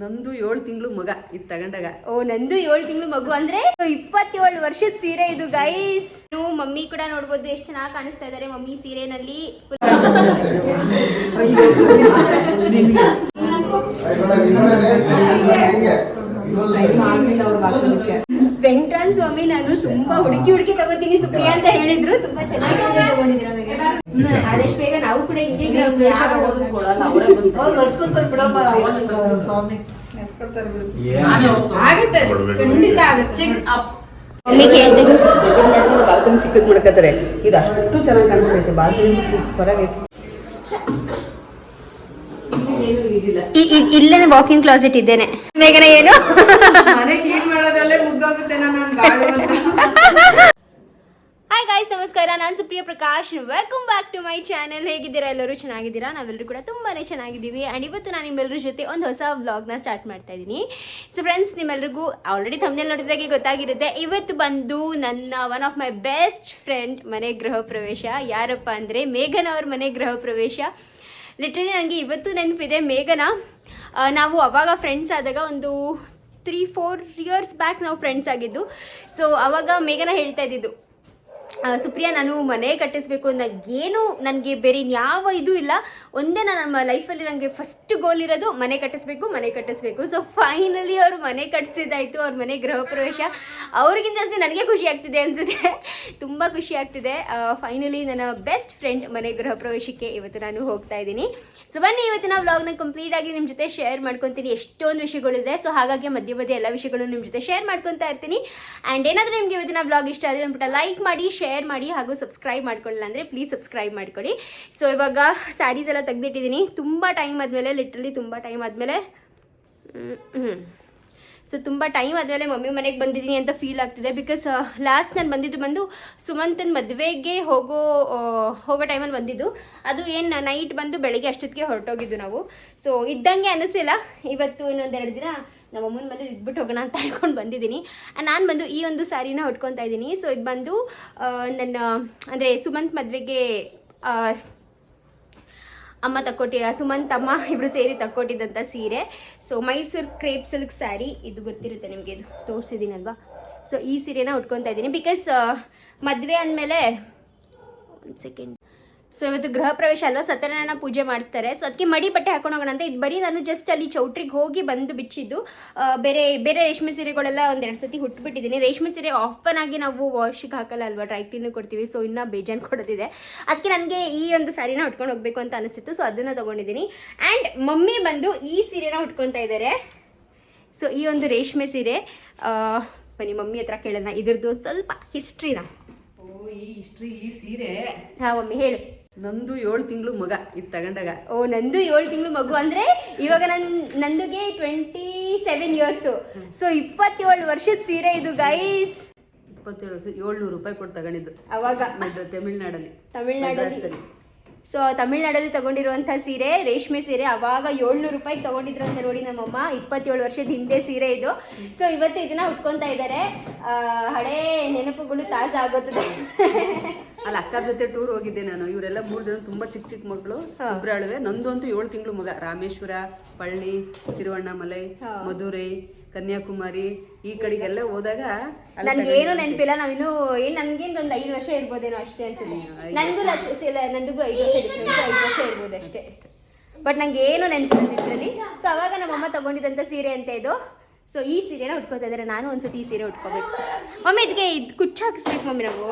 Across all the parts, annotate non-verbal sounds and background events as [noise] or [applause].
ನಂದು ಏಳು ತಿಂಗಳು ಮಗ ಇದು ತಗೊಂಡಾಗ. ಓ, ನಂದು ಏಳು ತಿಂಗಳು ಮಗು ಅಂದ್ರೆ ಇಪ್ಪತ್ತೇಳು ವರ್ಷದ ಸೀರೆ ಇದು ಗೈಸ್ ನೀವು ಮಮ್ಮಿ ಕೂಡ ನೋಡ್ಬೋದು ಎಷ್ಟು ಚೆನ್ನಾಗಿ ಕಾಣಿಸ್ತಾ ಇದಾರೆ ಮಮ್ಮಿ ಸೀರೆನಲ್ಲಿ. ವೆಂಕಟನ್ ಸ್ವಾಮಿ, ನಾನು ತುಂಬಾ ಹುಡುಕಿ ಹುಡುಕಿ ತಗೋತೀನಿ ಸುಪ್ರಿಯಾ ಅಂತ ಹೇಳಿದ್ರು. ತುಂಬಾ ಚೆನ್ನಾಗಿ ತಗೊಂಡಿದ್ದೀರ ಆದಷ್ಟು ಬೇಗ ನಾವು ಕೂಡ ಹಿಂಗೆ ಬಾಲ್ಕನಿ ಚಿಕ್ಕದ್ ಮಾಡ್ಕತಾರೆ ಇದು ಅಷ್ಟು ಚೆನ್ನಾಗಿ ಕಾಣಿಸ್ತೈತೆ ಬಾಲ್ಕನಿ ಸೂಪರ್ ಆಗೈತೆ ಏನು ಇದಿಲ್ಲ ಇಲ್ಲೇ ವಾಕಿಂಗ್ ಕ್ಲಾಸೆಟ್ ಇದ್ದೇನೆ. ಮೇಘನ ಏನು? ಮನೆ ಕ್ಲೀನ್ ಮಾಡೋದ್ರಲ್ಲೇ ಮುಗ್ದೋಗುತ್ತೆ ನಾನು ಹಾಯ್ ಗಾಯ್ಸ್ ನಮಸ್ಕಾರ. ನಾನು Supriya Prakash. Welcome back to my channel ಹೇಗಿದ್ದೀರಾ? ಎಲ್ಲರೂ ಚೆನ್ನಾಗಿದ್ದೀರಾ? ನಾವೆಲ್ಲರೂ ಕೂಡ ತುಂಬಾ ಚೆನ್ನಾಗಿದ್ದೀವಿ. ಆ್ಯಂಡ್ ಇವತ್ತು ನಾನು ನಿಮ್ಮೆಲ್ಲರ ಜೊತೆ ಒಂದು ಹೊಸ ವ್ಲಾಗ್ನ ಸ್ಟಾರ್ಟ್ ಮಾಡ್ತಾ ಇದ್ದೀನಿ ಸೊ ಫ್ರೆಂಡ್ಸ್ ನಿಮ್ಮೆಲ್ರಿಗೂ ಆಲ್ರೆಡಿ ಥಂಬ್ನೇಲ್ ನೋಡಿದಾಗೆ ಗೊತ್ತಾಗಿರುತ್ತೆ. ಇವತ್ತು ಬಂದು ನನ್ನ one of my best friend ಮನೆ ಗೃಹ ಪ್ರವೇಶ. ಯಾರಪ್ಪ ಅಂದರೆ ಮೇಘನ ಅವ್ರ ಮನೆ ಗೃಹ ಪ್ರವೇಶ. ಲಿಟ್ರಲಿ ನನಗೆ ಇವತ್ತು ನೆನಪಿದೆ ಮೇಘನ. ನಾವು ಅವಾಗ ಫ್ರೆಂಡ್ಸ್ ಆದಾಗ ಒಂದು ತ್ರೀ ಫೋರ್ ಇಯರ್ಸ್ ಬ್ಯಾಕ್ ನಾವು ಫ್ರೆಂಡ್ಸ್ ಆಗಿದ್ದು. ಸೊ ಅವಾಗ ಮೇಘನ ಹೇಳ್ತಾ ಇದ್ದಿದ್ದು ಸುಪ್ರಿಯಾ, ನಾನು ಮನೆ ಕಟ್ಟಿಸ್ಬೇಕು ಏನು ನನಗೆ ಬೇರೆ ಯಾವ ಇದು ಇಲ್ಲ. ಒಂದೇ ನಾನು ನಮ್ಮ ಲೈಫಲ್ಲಿ ನನಗೆ ಫಸ್ಟ್ ಗೋಲ್ ಇರೋದು ಮನೆ ಕಟ್ಟಿಸ್ಬೇಕು ಮನೆ ಕಟ್ಟಿಸ್ಬೇಕು. ಸೊ ಫೈನಲಿ ಅವರು ಮನೆ ಕಟ್ಟಿಸಿದ್ದಾಯಿತು ಅವ್ರ ಮನೆ ಗೃಹ ಪ್ರವೇಶ. ಅವ್ರಿಗಿಂತ ಜಾಸ್ತಿ ನನಗೆ ಖುಷಿ ಆಗ್ತಿದೆ ಅನ್ಸುತ್ತೆ. ತುಂಬ ಖುಷಿ ಆಗ್ತಿದೆ. ಫೈನಲಿ ನನ್ನ ಬೆಸ್ಟ್ ಫ್ರೆಂಡ್ ಮನೆ ಗೃಹ ಪ್ರವೇಶಕ್ಕೆ ಇವತ್ತು ನಾನು ಹೋಗ್ತಾ ಇದ್ದೀನಿ. ಸೊ ಬನ್ನಿ, ಇವತ್ತಿನ ವ್ಲಾಗ್ನ ಕಂಪ್ಲೀಟ್ ಆಗಿ ನಿಮ್ಮ ಜೊತೆ ಶೇರ್ ಮಾಡ್ಕೊತೀನಿ. ಎಷ್ಟೊಂದು ವಿಷಯಗಳಿದೆ. ಸೊ ಹಾಗಾಗಿ ಮಧ್ಯ ಮಧ್ಯೆ ಎಲ್ಲ ವಿಷಯಗಳು ನಿಮ್ಮ ಜೊತೆ ಶೇರ್ ಮಾಡ್ಕೊತಾ ಇರ್ತೀನಿ. ಆ್ಯಂಡ್ ಏನಾದರೂ ನಿಮಗೆ ಇವತ್ತಿನ ವ್ಲಾಗ್ ಇಷ್ಟ ಆದರೆ ಅಂದ್ಬಿಟ್ಟು ಲೈಕ್ ಮಾಡಿ ಶೇರ್ ಮಾಡಿ ಹಾಗೂ ಸಬ್ಸ್ಕ್ರೈಬ್ ಮಾಡ್ಕೊಳ್ಳಿಲ್ಲ ಅಂದರೆ ಪ್ಲೀಸ್ ಸಬ್ಸ್ಕ್ರೈಬ್ ಮಾಡ್ಕೊಳ್ಳಿ. ಸೊ ಇವಾಗ ಸ್ಯಾರೀಸ್ ಎಲ್ಲ ತೆಗೆದಿಟ್ಟಿದ್ದೀನಿ. ತುಂಬ ಟೈಮ್ ಆದಮೇಲೆ ಲಿಟ್ರಲಿ ತುಂಬ ಟೈಮ್ ಆದಮೇಲೆ ಹ್ಞೂ ಸೊ ತುಂಬ ಟೈಮ್ ಆದಮೇಲೆ ಮಮ್ಮಿ ಮನೆಗೆ ಬಂದಿದ್ದೀನಿ ಅಂತ ಫೀಲ್ ಆಗ್ತಿದೆ ಬಿಕಾಸ್ ಲಾಸ್ಟ್ ನಾನು ಬಂದಿದ್ದು ಬಂದು ಸುಮಂತನ ಮದುವೆಗೆ ಹೋಗೋ ಹೋಗೋ ಟೈಮಲ್ಲಿ ಬಂದಿದ್ದು. ಅದು ಏನು ನೈಟ್ ಬಂದು ಬೆಳಗ್ಗೆ ಅಷ್ಟೊತ್ತಿಗೆ ಹೊರಟೋಗಿದ್ದು ನಾವು. ಸೊ ಇದ್ದಂಗೆ ಅನಿಸಿಲ್ಲ. ಇವತ್ತು ಇನ್ನೊಂದೆರಡು ದಿನ ನಮ್ಮ ಅಮ್ಮನ ಮನೇಲಿ ಇದ್ಬಿಟ್ಟು ಹೋಗೋಣ ಅಂತ ಹೇಳ್ಕೊಂಡು ಬಂದಿದ್ದೀನಿ. ನಾನು ಬಂದು ಈ ಒಂದು ಸ್ಯಾರಿನ ಉಟ್ಕೊತಾ ಇದ್ದೀನಿ. ಸೊ ಇದು ಬಂದು ನನ್ನ, ಅಂದರೆ ಸುಮಂತ್ ಮದುವೆಗೆ ಅಮ್ಮ ತಕ್ಕೊಟ್ಟಿ ಸುಮಂತ್ ಅಮ್ಮ ಇಬ್ರು ಸೇರಿ ತಕ್ಕೊಟ್ಟಿದ್ದಂಥ ಸೀರೆ. So Mysuru crepe silk sari ಇದು ಗೊತ್ತಿರುತ್ತೆ ನಿಮಗೆ, ಇದು ತೋರಿಸಿದ್ದೀನಲ್ವಾ? ಸೊ ಈ ಸೀರೆನ ಉಟ್ಕೊತಾ ಇದ್ದೀನಿ. ಬಿಕಾಸ್ ಮದುವೆ ಅಂದಮೇಲೆ, ಒಂದು ಸೆಕೆಂಡ್ ಸೊ ಇವತ್ತು ಗೃಹ ಪ್ರವೇಶ ಅಲ್ವಾ? ಸತ್ಯನಾರಾಯಣ ಪೂಜೆ ಮಾಡಿಸ್ತಾರೆ. ಸೊ ಅದಕ್ಕೆ ಮಡಿ ಬಟ್ಟೆ ಹಾಕೊಂಡು ಹೋಗೋಣ ಅಂತ. ಇದು ಬರೀ ನಾನು ಜಸ್ಟ್ ಅಲ್ಲಿ ಚೌಟ್ರಿಗೆ ಹೋಗಿ ಬಂದು ಬಿಚ್ಚಿದ್ದು. ಬೇರೆ ಬೇರೆ ರೇಷ್ಮೆ ಸೀರೆಗಳೆಲ್ಲ ಒಂದೆರಡು ಸತಿ ಹುಟ್ಟುಬಿಟ್ಟಿದ್ದೀನಿ ರೇಷ್ಮೆ ಸೀರೆ ಆಫನ್ ಆಗಿ ನಾವು ವಾಶಿಗೆ ಹಾಕಲ್ಲ ಅಲ್ವಾ? ಡ್ರೈ ಕ್ಲೀನಿಗೆ ಕೊಡ್ತೀವಿ. ಸೊ ಇನ್ನೂ ಬೇಜಾನ್ ಕೊಡೋದಿದೆ. ಅದಕ್ಕೆ ನನಗೆ ಈ ಒಂದು ಸ್ಯಾರಿನ ಉಟ್ಕೊಂಡು ಹೋಗ್ಬೇಕು ಅಂತ ಅನಿಸಿತ್ತು. ಸೊ ಅದನ್ನು ತೊಗೊಂಡಿದ್ದೀನಿ. ಆ್ಯಂಡ್ ಮಮ್ಮಿ ಬಂದು ಈ ಸೀರೆನ ಉಟ್ಕೊತಾ ಇದ್ದಾರೆ ಸೊ ಈ ಒಂದು ರೇಷ್ಮೆ ಸೀರೆ ಬನ್ನಿ ಮಮ್ಮಿ ಹತ್ರ ಕೇಳೋಣ. ಇದ್ರದ್ದು ಸ್ವಲ್ಪ ಹಿಸ್ಟ್ರಿನ ಓ ಈ ಹಿಸ್ಟ್ರಿ ಈ ಸೀರೆ. ಹಾಂ ಮಮ್ಮಿ ಹೇಳು. ನಂದು ಏಳು ತಿಂಗಳು ಮಗ ಇದು ತಗೊಂಡಾಗ. ಓ ನಂದು ಏಳು ತಿಂಗಳು ಮಗು ಅಂದ್ರೆ ಇವಾಗ ನನ್ ನಂದುಗೆ ಟ್ವೆಂಟಿ ಸೆವೆನ್ ಇಯರ್ಸು ಸೊ ಇಪ್ಪತ್ತೇಳು ವರ್ಷದ ಸೀರೆ ಇದು ಗೈಸ್ ಇಪ್ಪತ್ತೇಳು ವರ್ಷ ಏಳ್ನೂರು ರೂಪಾಯಿ ಕೊಟ್ಟು ತಗೊಂಡಿದ್ದು. ಅವಾಗ. ಮಡ್ರ ತಮಿಳ್ನಾಡಲ್ಲಿ. ತಮಿಳ್ನಾಡಲ್ಲಿ. ಸೊ ತಮಿಳ್ನಾಡಲ್ಲಿ ತಗೊಂಡಿರುವಂಥ ಸೀರೆ ರೇಷ್ಮೆ ಸೀರೆ ಅವಾಗ ಏಳ್ನೂರು ರೂಪಾಯಿಗೆ ತಗೊಂಡಿದ್ರು ಅಂತ ನೋಡಿ ನಮ್ಮಮ್ಮ. ಇಪ್ಪತ್ತೇಳು ವರ್ಷದ ಹಿಂದೆ ಸೀರೆ ಇದು. ಸೊ ಇವತ್ತು ಇದನ್ನ ಉಟ್ಕೊಂತಾ ಇದ್ದಾರೆ ಹಳೇ ನೆನಪುಗಳು ತಾಜಾ ಆಗೋತ್ತದೆ [laughs] ಅಲ್ಲಿ ಅಕ್ಕ ಜೊತೆ ಟೂರ್ ಹೋಗಿದ್ದೆ ನಾನು. ಇವರೆಲ್ಲ ಮೂರು ಜನ ತುಂಬಾ ಚಿಕ್ಕ ಚಿಕ್ಕ ಮಕ್ಕಳು ಇಬ್ಬರಾಳುವೆ ನಂದು ಅಂತೂ ಏಳು ತಿಂಗಳು ಮಗ. ರಾಮೇಶ್ವರ ಪಳ್ಳಿ ತಿರುವಣ್ಣಾಮಲೈ. ಮಧುರೈ ಕನ್ಯಾಕುಮಾರಿ ಈ ಕಡೆಗೆಲ್ಲ ಹೋದಾಗ ಏನು ನೆನಪಿಲ್ಲ. ನಾವಿನ್ನು ಏನ್ ನಂಗಿಂದ ಒಂದು ಐದು ವರ್ಷ ಇರ್ಬೋದೇನೋ ಅಷ್ಟೇ ಅನ್ಸುತ್ತೆ. ನಂದು ನಂದಿಗೂ ಐದು ವರ್ಷ ಡಿಫ್ರೆನ್ಸ್ ಐದು ವರ್ಷ ಇರ್ಬೋದು ಅಷ್ಟೇ ಅಷ್ಟೇ. ಬಟ್ ನಂಗೆ ಏನು ನೆನಪಿಲ್ಲ ಇದರಲ್ಲಿ ಸೊ ಅವಾಗ ನಮ್ಮಮ್ಮ ತಗೊಂಡಿದಂತ ಸೀರೆ ಅಂತ ಇದು. ಸೊ ಈ ಸೀರೆನ ಉಟ್ಕೋತಾ ಇದ್ದಾರೆ. ನಾನು ಒಂದ್ಸತಿ ಈ ಸೀರೆ ಉಟ್ಕೋಬೇಕು. ಮಮ್ಮಿ ಇದಕ್ಕೆ ಇದು ಕುಚ್ಚು ಹಾಕಿಸ್ಬೇಕು ಮಮ್ಮಿ ನಾವು.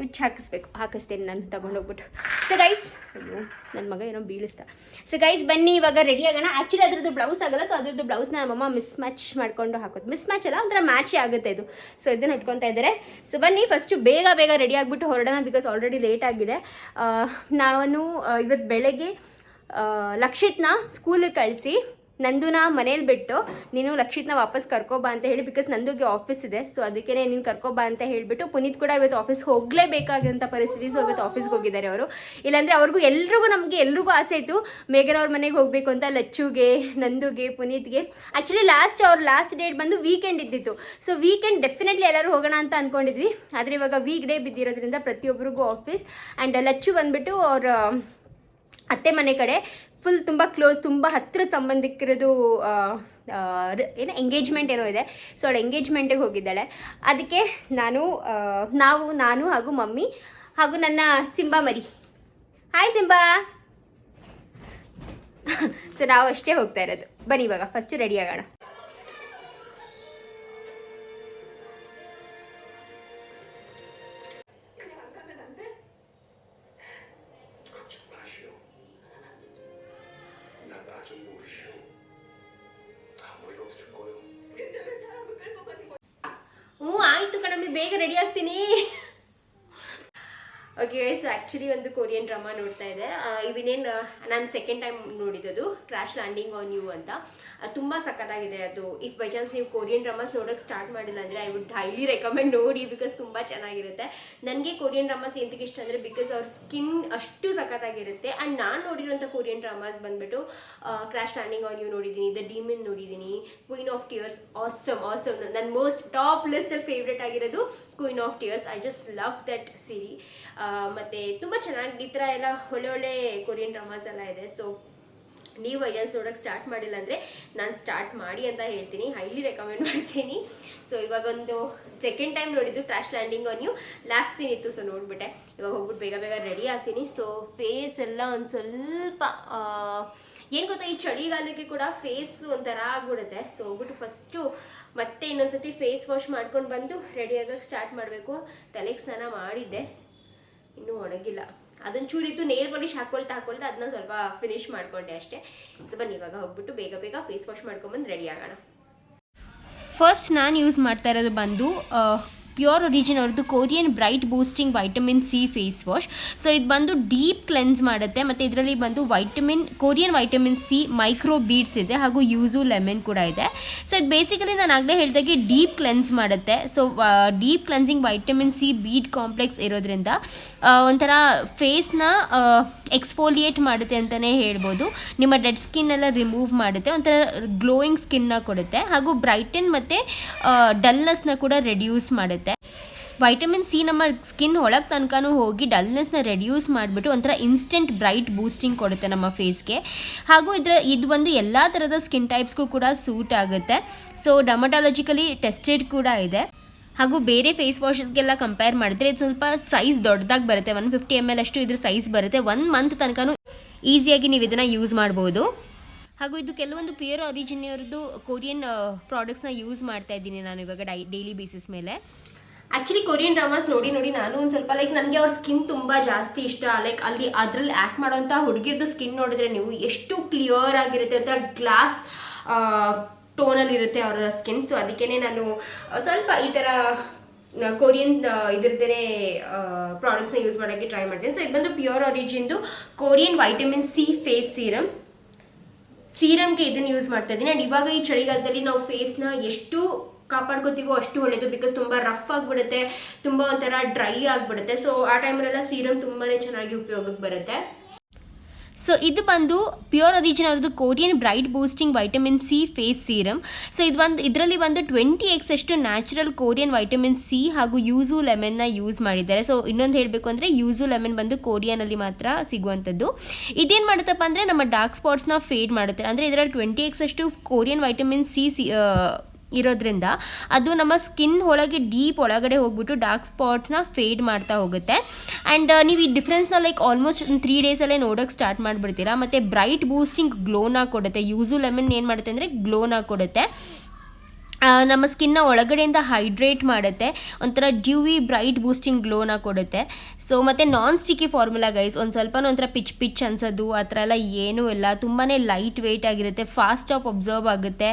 ಕುಚ್ಚು ಹಾಕಿಸ್ಬೇಕು. ಹಾಕಿಸ್ತೇನೆ, ನಾನು ತಗೊಂಡೋಗ್ಬಿಟ್ಟು ಸೊ ಗೈಸ್ ಅಯ್ಯೋ ನನ್ನ ಮಗ ಏನೋ ಬೀಳಿಸ್ತಾ ಸೊ ಗೈಸ್ ಬನ್ನಿ, ಇವಾಗ ರೆಡಿ ಆಗೋಣ. ಆ್ಯಕ್ಚುಲಿ ಅದ್ರದ್ದು ಬ್ಲೌಸ್ ಆಗಲ್ಲ ಸೊ ಅದ್ರದ್ದು ಬ್ಲೌಸ್ನ ನಮ್ಮಮ್ಮ ಮಿಸ್ ಮ್ಯಾಚ್ ಮಾಡ್ಕೊಂಡು ಹಾಕೋದು. ಮಿಸ್ ಮ್ಯಾಚ್ ಅಲ್ಲ, ಒಂಥರ ಮ್ಯಾಚೇ ಆಗುತ್ತೆ ಇದು. ಸೊ ಇದನ್ನು ಇಟ್ಕೊತಾ ಇದ್ದಾರೆ ಸೊ ಬನ್ನಿ ಫಸ್ಟು ಬೇಗ ಬೇಗ ರೆಡಿ ಆಗಿಬಿಟ್ಟು ಹೊರಡೋಣ ಬಿಕಾಸ್ ಆಲ್ರೆಡಿ ಲೇಟ್ ಆಗಿದೆ. ನಾನು ಇವತ್ತು ಬೆಳಗ್ಗೆ ಲಕ್ಷಿತ್ನ ಸ್ಕೂಲಿಗೆ ಕಳಿಸಿ ನಂದುನ ಮನೇಲಿ ಬಿಟ್ಟು ನೀನು ಲಕ್ಷಿತ್ನ ವಾಪಸ್ ಕರ್ಕೊಬಾ ಅಂತ ಹೇಳಿ ಬಿಕಾಸ್ ನಂದುಗೆ ಆಫೀಸ್ ಇದೆ. ಸೊ ಅದಕ್ಕೆ ನೀನು ಕರ್ಕೊಬಾ ಅಂತ ಹೇಳಿಬಿಟ್ಟು ಪುನೀತ್ ಕೂಡ ಇವತ್ತು ಆಫೀಸ್ಗೆ ಹೋಗಲೇಬೇಕಾದಂಥ ಪರಿಸ್ಥಿತಿ. ಸೊ ಇವತ್ತು ಆಫೀಸ್ಗೆ ಹೋಗಿದ್ದಾರೆ ಅವರು. ಇಲ್ಲಾಂದರೆ ಅವ್ರಿಗೂ ಎಲ್ರಿಗೂ ನಮಗೆ ಎಲ್ರಿಗೂ ಆಸೆ ಇತ್ತು ಮೇಘನ ಅವ್ರ ಮನೆಗೆ ಹೋಗಬೇಕು ಅಂತ, ಲಚ್ಚುಗೆ, ನಂದುಗೆ, ಪುನೀತ್ಗೆ. ಆ್ಯಕ್ಚುಲಿ ಲಾಸ್ಟ್ ಅವ್ರ ಲಾಸ್ಟ್ ಡೇಟ್ ಬಂದು ವೀಕೆಂಡ್ ಇದ್ದಿತ್ತು. ಸೊ ವೀಕೆಂಡ್ ಡೆಫಿನೆಟ್ಲಿ ಎಲ್ಲರೂ ಹೋಗೋಣ ಅಂತ ಅಂದ್ಕೊಂಡಿದ್ವಿ ಆದರೆ ಇವಾಗ ವೀಕ್ ಡೇ ಬಿದ್ದಿರೋದ್ರಿಂದ ಪ್ರತಿಯೊಬ್ಬರಿಗೂ ಆಫೀಸ್ ಆ್ಯಂಡ್ ಲಚ್ಚು ಬಂದುಬಿಟ್ಟು ಅವ್ರ ಅತ್ತೆ ಮನೆ ಕಡೆ ಫುಲ್ ತುಂಬ ಕ್ಲೋಸ್ ತುಂಬ ಹತ್ತಿರ ಸಂಬಂಧಿಕರದು ಏನೋ ಎಂಗೇಜ್ಮೆಂಟ್ ಏನೋ ಇದೆ. ಸೊ ಅವಳು ಎಂಗೇಜ್ಮೆಂಟಿಗೆ ಹೋಗಿದ್ದಾಳೆ. ಅದಕ್ಕೆ ನಾನು ನಾವು, ನಾನು ಹಾಗೂ ಮಮ್ಮಿ ಹಾಗೂ ನನ್ನ ಸಿಂಬಾ ಮರಿ. Hi Simba. [laughs] ಸೊ ನಾವು ಅಷ್ಟೇ ಹೋಗ್ತಾ ಇರೋದು. ಬನ್ನಿ ಇವಾಗ ಫಸ್ಟು ರೆಡಿ ಆಗೋಣ. ಬೇಗ ರೆಡಿ ಆಗ್ತೀನಿ. ಓಕೆ ಸೊ ಆ್ಯಕ್ಚುಲಿ ಒಂದು ಕೊರಿಯನ್ ಡ್ರಾಮಾ ನೋಡ್ತಾ ಇದೆ. ಇವಿನೇನು ನಾನು ಸೆಕೆಂಡ್ ಟೈಮ್ ನೋಡಿದ್ದು ಕ್ರ್ಯಾಶ್ ಲ್ಯಾಂಡಿಂಗ್ ಆನ್ ಯು ಅಂತ. ತುಂಬ ಸಖತ್ತಾಗಿದೆ ಅದು. ಇಫ್ ಬೈ ಚಾನ್ಸ್ ನೀವು ಕೊರಿಯನ್ ಡ್ರಾಮಾಸ್ ನೋಡೋಕ್ಕೆ ಸ್ಟಾರ್ಟ್ ಮಾಡಿಲ್ಲ ಅಂದರೆ ಐ ವುಡ್ ಹೈಲಿ ರೆಕಮೆಂಡ್ ನೋಡಿ ಬಿಕಾಸ್ ತುಂಬ ಚೆನ್ನಾಗಿರುತ್ತೆ. ನನಗೆ ಕೊರಿಯನ್ ಡ್ರಾಮಾಸ್ ಎಂತಕ್ಕೆ ಇಷ್ಟ ಅಂದರೆ ಬಿಕಾಸ್ ಅವ್ರ ಸ್ಕಿನ್ ಅಷ್ಟು ಸಖತ್ತಾಗಿರುತ್ತೆ. ಆ್ಯಂಡ್ ನಾನು ನೋಡಿರೋಂಥ ಕೊರಿಯನ್ ಡ್ರಾಮಾಸ್ ಬಂದ್ಬಿಟ್ಟು ಕ್ರ್ಯಾಶ್ ಲ್ಯಾಂಡಿಂಗ್ ಆನ್ ಯು ನೋಡಿದ್ದೀನಿ ದ ಡಿಮಿನ್ ನೋಡಿದ್ದೀನಿ Queen of Tears awesome awesome ನನ್ನ ಮೋಸ್ಟ್ ಟಾಪ್ ಲಿಸ್ಟಲ್ಲಿ ಫೇವ್ರೇಟ್ ಆಗಿರೋದು Queen of Tears I just love that series ಮತ್ತು ತುಂಬ ಚೆನ್ನಾಗಿ ಈ ಥರ ಎಲ್ಲ ಒಳ್ಳೆ ಒಳ್ಳೆ ಕೊರಿಯನ್ ಡ್ರಾಮಾಸ್ ಎಲ್ಲ ಇದೆ. ಸೊ ನೀವು ಐಜನ್ಸ್ ನೋಡೋಕೆ ಸ್ಟಾರ್ಟ್ ಮಾಡಿಲ್ಲ ಅಂದರೆ ನಾನು ಸ್ಟಾರ್ಟ್ ಮಾಡಿ ಅಂತ ಹೇಳ್ತೀನಿ. ಹೈಲಿ ರೆಕಮೆಂಡ್ ಮಾಡ್ತೀನಿ. ಸೊ ಇವಾಗ ಒಂದು ಸೆಕೆಂಡ್ ಟೈಮ್ ನೋಡಿದ್ದು crash landing on you last scene ಇತ್ತು ಸೊ ನೋಡ್ಬಿಟ್ಟೆ. ಇವಾಗ ಹೋಗ್ಬಿಟ್ಟು ಬೇಗ ಬೇಗ ರೆಡಿ ಆಗ್ತೀನಿ. ಸೊ ಫೇಸ್ ಎಲ್ಲ ಒಂದು ಸ್ವಲ್ಪ ಏನು ಗೊತ್ತಾ, ಈ ಚಳಿಗಾಲಕ್ಕೆ ಕೂಡ ಫೇಸ್ ಒಂಥರ ಆಗ್ಬಿಡುತ್ತೆ. ಸೊ ಹೋಗ್ಬಿಟ್ಟು ಫಸ್ಟು ಮತ್ತೆ ಇನ್ನೊಂದ್ಸತಿ ಫೇಸ್ ವಾಶ್ ಮಾಡ್ಕೊಂಡು ಬಂದು ರೆಡಿ ಆಗೋಕ್ಕೆ ಸ್ಟಾರ್ಟ್ ಮಾಡಬೇಕು. ತಲೆಗೆ ಸ್ನಾನ ಮಾಡಿದ್ದೆ. ಇನ್ನೂ ಒಣಗಿಲ್ಲ. ಅದೊಂದು ಚೂರಿತ್ತು ನೇರ್ ಪಾಲಿಶ್ ಹಾಕೊಳ್ತಾ ಹಾಕೊಳ್ತಾ ಅದನ್ನ ಸ್ವಲ್ಪ ಫಿನಿಶ್ ಮಾಡ್ಕೊಂಡೆ ಅಷ್ಟೇ. ಸೊ ಬನ್ನಿ, ಇವಾಗ ಹೋಗ್ಬಿಟ್ಟು ಬೇಗ ಬೇಗ ಫೇಸ್ ವಾಶ್ ಮಾಡ್ಕೊಂಡ್ಬಂದು ರೆಡಿ ಆಗೋಣ. ಫಸ್ಟ್ ನಾನು ಯೂಸ್ ಮಾಡ್ತಾ ಇರೋದು ಬಂದು ಪ್ಯೂರ್ ಒರಿಜಿನ್ ಅವ್ರದ್ದು Korean bright boosting vitamin C face wash so ಇದು ಬಂದು ಡೀಪ್ ಕ್ಲೆನ್ಸ್ ಮಾಡುತ್ತೆ. ಮತ್ತು ಇದರಲ್ಲಿ ಬಂದು vitamin Korean vitamin C micro beads ಇದೆ. ಹಾಗೂ ಯೂಸು ಲೆಮನ್ ಕೂಡ ಇದೆ. ಸೊ ಇದು ಬೇಸಿಕಲಿ ನಾನು ಆಗಲೇ ಹೇಳಿದಾಗೆ ಡೀಪ್ ಕ್ಲೆನ್ಸ್ ಮಾಡುತ್ತೆ. So deep cleansing vitamin C bead complex ಇರೋದ್ರಿಂದ ಒಂಥರ ಫೇಸ್ನ ಎಕ್ಸ್ಫೋಲಿಯೇಟ್ ಮಾಡುತ್ತೆ ಅಂತಲೇ ಹೇಳ್ಬೋದು. ನಿಮ್ಮ ಡೆಡ್ ಸ್ಕಿನ್ ಎಲ್ಲ ರಿಮೂವ್ ಮಾಡುತ್ತೆ, ಒಂಥರ ಗ್ಲೋಯಿಂಗ್ ಸ್ಕಿನ್ನ ಕೊಡುತ್ತೆ. ಹಾಗೂ ಬ್ರೈಟನ್ ಮತ್ತು ಡಲ್ನೆಸ್ನ ಕೂಡ ರೆಡ್ಯೂಸ್ ಮಾಡುತ್ತೆ. ವೈಟಮಿನ್ ಸಿ ನಮ್ಮ ಸ್ಕಿನ್ ಒಳಗೆ ತನಕನೂ ಹೋಗಿ ಡಲ್ನೆಸ್ನ ರೆಡ್ಯೂಸ್ ಮಾಡಿಬಿಟ್ಟು ಒಂಥರ ಇನ್ಸ್ಟೆಂಟ್ ಬ್ರೈಟ್ ಬೂಸ್ಟಿಂಗ್ ಕೊಡುತ್ತೆ ನಮ್ಮ ಫೇಸ್ಗೆ ಹಾಗೂ ಇದರ, ಇದು ಒಂದು ಎಲ್ಲ ಥರದ ಸ್ಕಿನ್ ಟೈಪ್ಸ್ಗೂ ಕೂಡ ಸೂಟ್ ಆಗುತ್ತೆ. ಸೊ ಡಮಟಾಲಜಿಕಲಿ ಟೆಸ್ಟೆಡ್ ಕೂಡ ಇದೆ. ಹಾಗೂ ಬೇರೆ ಫೇಸ್ ವಾಶಸ್ಗೆಲ್ಲ ಕಂಪೇರ್ ಮಾಡಿದ್ರೆ ಇದು ಸ್ವಲ್ಪ ಸೈಜ್ ದೊಡ್ಡದಾಗಿ ಬರುತ್ತೆ. ಒನ್ ಫಿಫ್ಟಿ ಎಂ ಎಲ್ ಅಷ್ಟು ಇದ್ರ ಸೈಜ್ ಬರುತ್ತೆ. ಒನ್ ಮಂತ್ ತನಕನೂ ಈಸಿಯಾಗಿ ನೀವು ಇದನ್ನು ಯೂಸ್ ಮಾಡ್ಬೋದು. ಹಾಗೂ ಇದು ಕೆಲವೊಂದು ಪ್ಯೂರ್ ಒರಿಜಿನಿಯರ್ದು ಕೊರಿಯನ್ ಪ್ರಾಡಕ್ಟ್ಸ್ನ ಯೂಸ್ ಮಾಡ್ತಾ ಇದ್ದೀನಿ ನಾನು ಇವಾಗ ಡೈ ಡೈಲಿ ಬೇಸಿಸ್ ಮೇಲೆ. ಆ್ಯಕ್ಚುಲಿ ಕೊರಿಯನ್ ಡ್ರಾಮಾಸ್ ನೋಡಿ ನೋಡಿ ನಾನು ಒಂದು ಸ್ವಲ್ಪ ಲೈಕ್ ನನಗೆ ಅವ್ರ ಸ್ಕಿನ್ ತುಂಬ ಜಾಸ್ತಿ ಇಷ್ಟ. ಲೈಕ್ ಅಲ್ಲಿ, ಅದರಲ್ಲಿ ಆ್ಯಕ್ಟ್ ಮಾಡೋಂಥ ಹುಡುಗಿರ್ದು ಸ್ಕಿನ್ ನೋಡಿದ್ರೆ ನೀವು ಎಷ್ಟು ಕ್ಲಿಯರ್ ಆಗಿರುತ್ತೆ. ಒಂಥರ ಗ್ಲಾಸ್ ಟೋನಲ್ಲಿ ಇರುತ್ತೆ ಅವರ ಸ್ಕಿನ್ ಸೊ ಅದಕ್ಕೇ ನಾನು ಸ್ವಲ್ಪ ಈ ಥರ ಕೊರಿಯನ್ ಇದ್ರದ್ದೇ ಪ್ರಾಡಕ್ಟ್ಸ್ನ ಯೂಸ್ ಮಾಡೋಕ್ಕೆ ಟ್ರೈ ಮಾಡ್ತೀನಿ. ಸೊ ಇದು ಬಂದು pure ಆರಿಜಿನ್ದು Korean vitamin C face serum ಸೀರಮ್ಗೆ ಇದನ್ನು ಯೂಸ್ ಮಾಡ್ತಾ ಇದ್ದೀನಿ. ಆ್ಯಂಡ್ ಇವಾಗ ಈ ಚಳಿಗಾಲದಲ್ಲಿ ನಾವು ಫೇಸ್ನ ಎಷ್ಟು ಕಾಪಾಡ್ಕೋತೀವೋ ಅಷ್ಟು ಒಳ್ಳೆಯದು ಬಿಕಾಸ್ ತುಂಬ ರಫ್ ಆಗಿಬಿಡುತ್ತೆ, ತುಂಬ ಒಂಥರ ಡ್ರೈ ಆಗಿಬಿಡುತ್ತೆ. ಸೊ ಆ ಟೈಮಲ್ಲೆಲ್ಲ ಸೀರಮ್ ತುಂಬಾ ಚೆನ್ನಾಗಿ ಉಪಯೋಗಕ್ಕೆ ಬರುತ್ತೆ. ಸೊ ಇದು ಬಂದು ಪ್ಯೂರ್ ಒರಿಜಿನ್ ಅವ್ರದ್ದು Korean bright boosting vitamin C face serum so ಇದು ಒಂದು ಇದರಲ್ಲಿ ಬಂದು ಟ್ವೆಂಟಿ ಎಕ್ಸ್ ಅಷ್ಟು ನ್ಯಾಚುರಲ್ ಕೊರಿಯನ್ ವೈಟಮಿನ್ ಸಿ ಹಾಗೂ ಯೂಸು ಲೆಮನ್ನ ಯೂಸ್ ಮಾಡಿದ್ದಾರೆ. ಸೊ ಇನ್ನೊಂದು ಹೇಳಬೇಕು ಅಂದರೆ ಯೂಸು ಲೆಮನ್ ಬಂದು ಕೊರಿಯನಲ್ಲಿ ಮಾತ್ರ ಸಿಗುವಂಥದ್ದು. ಇದೇನು ಮಾಡುತ್ತಪ್ಪ ಅಂದರೆ ನಮ್ಮ ಡಾರ್ಕ್ ಸ್ಪಾಟ್ಸ್ನ ಫೇಡ್ ಮಾಡುತ್ತೆ. ಅಂದರೆ ಇದರಲ್ಲಿ ಟ್ವೆಂಟಿ ಎಕ್ಸ್ ಅಷ್ಟು ಕೊರಿಯನ್ ವೈಟಮಿನ್ ಸಿ ಸಿ ಇರೋದ್ರಿಂದ ಅದು ನಮ್ಮ ಸ್ಕಿನ್ ಒಳಗೆ ಡೀಪ್ ಒಳಗಡೆ ಹೋಗ್ಬಿಟ್ಟು ಡಾರ್ಕ್ ಸ್ಪಾಟ್ಸ್ನ ಫೇಡ್ ಮಾಡ್ತಾ ಹೋಗುತ್ತೆ. ಆ್ಯಂಡ್ ನೀವು ಈ ಡಿಫ್ರೆನ್ಸ್ನ ಲೈಕ್ ಆಲ್ಮೋಸ್ಟ್ ತ್ರೀ ಡೇಸಲ್ಲೇ ನೋಡೋಕ್ಕೆ ಸ್ಟಾರ್ಟ್ ಮಾಡಿಬಿಡ್ತೀರಾ. ಮತ್ತು ಬ್ರೈಟ್ ಬೂಸ್ಟಿಂಗ್ ಗ್ಲೋನ ಕೊಡುತ್ತೆ. ಯೂಸು ಲೆಮನ್ ಏನು ಮಾಡುತ್ತೆ ಅಂದರೆ ಗ್ಲೋನ ಕೊಡುತ್ತೆ. ನಮ್ಮ ಸ್ಕಿನ್ನ ಒಳಗಡೆಯಿಂದ ಹೈಡ್ರೇಟ್ ಮಾಡುತ್ತೆ. ಒಂಥರ ಡ್ಯೂವಿ ಬ್ರೈಟ್ ಬೂಸ್ಟಿಂಗ್ ಗ್ಲೋನ ಕೊಡುತ್ತೆ. ಸೊ ಮತ್ತು ನಾನ್ ಸ್ಟಿಕ್ಕಿ ಫಾರ್ಮುಲಾ ಗೈಸ್ ಒಂದು ಸ್ವಲ್ಪ ಒಂಥರ ಪಿಚ್ ಪಿಚ್ ಅನ್ಸೋದು, ಆ ಥರ ಎಲ್ಲ ಏನೂ ಇಲ್ಲ. ತುಂಬಾ ಲೈಟ್ ವೆಯ್ಟ್ ಆಗಿರುತ್ತೆ ಫಾಸ್ಟ್ ಆಫ್ ಅಬ್ಸರ್ವ್ ಆಗುತ್ತೆ.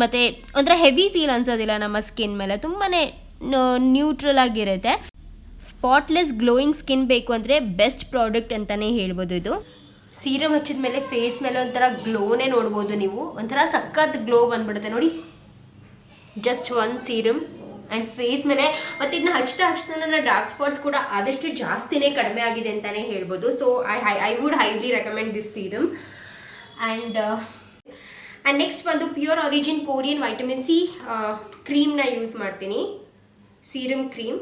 ಮತ್ತು ಒಂಥರ ಹೆವಿ ಫೀಲ್ ಅನ್ಸೋದಿಲ್ಲ ನಮ್ಮ ಸ್ಕಿನ್ ಮೇಲೆ. ತುಂಬಾ ನ್ಯೂಟ್ರಲ್ ಆಗಿರುತ್ತೆ. ಸ್ಪಾಟ್ಲೆಸ್ ಗ್ಲೋಯಿಂಗ್ ಸ್ಕಿನ್ ಬೇಕು ಅಂದರೆ ಬೆಸ್ಟ್ ಪ್ರಾಡಕ್ಟ್ ಅಂತಲೇ ಹೇಳ್ಬೋದು ಇದು. ಸೀರಮ್ ಹಚ್ಚಿದ ಮೇಲೆ ಫೇಸ್ ಮೇಲೆ ಒಂಥರ ಗ್ಲೋನೇ ನೋಡ್ಬೋದು ನೀವು. ಒಂಥರ ಸಖತ್ ಗ್ಲೋ ಬಂದ್ಬಿಡುತ್ತೆ ನೋಡಿ. Just one serum and face ಮೇಲೆ ಮತ್ತು ಇದನ್ನ ಹಚ್ತಾ ಹಚ್ತಾ ನನ್ನ ಡಾರ್ಕ್ ಸ್ಪಾಟ್ಸ್ ಕೂಡ ಆದಷ್ಟು ಜಾಸ್ತಿನೇ ಕಡಿಮೆ ಆಗಿದೆ ಅಂತಲೇ ಹೇಳ್ಬೋದು. So I I would highly recommend this serum and and next ಬಂದು pure origin Korean vitamin C ಕ್ರೀಮ್ನ use ಮಾಡ್ತೀನಿ. ಸೀರಮ್ ಕ್ರೀಮ್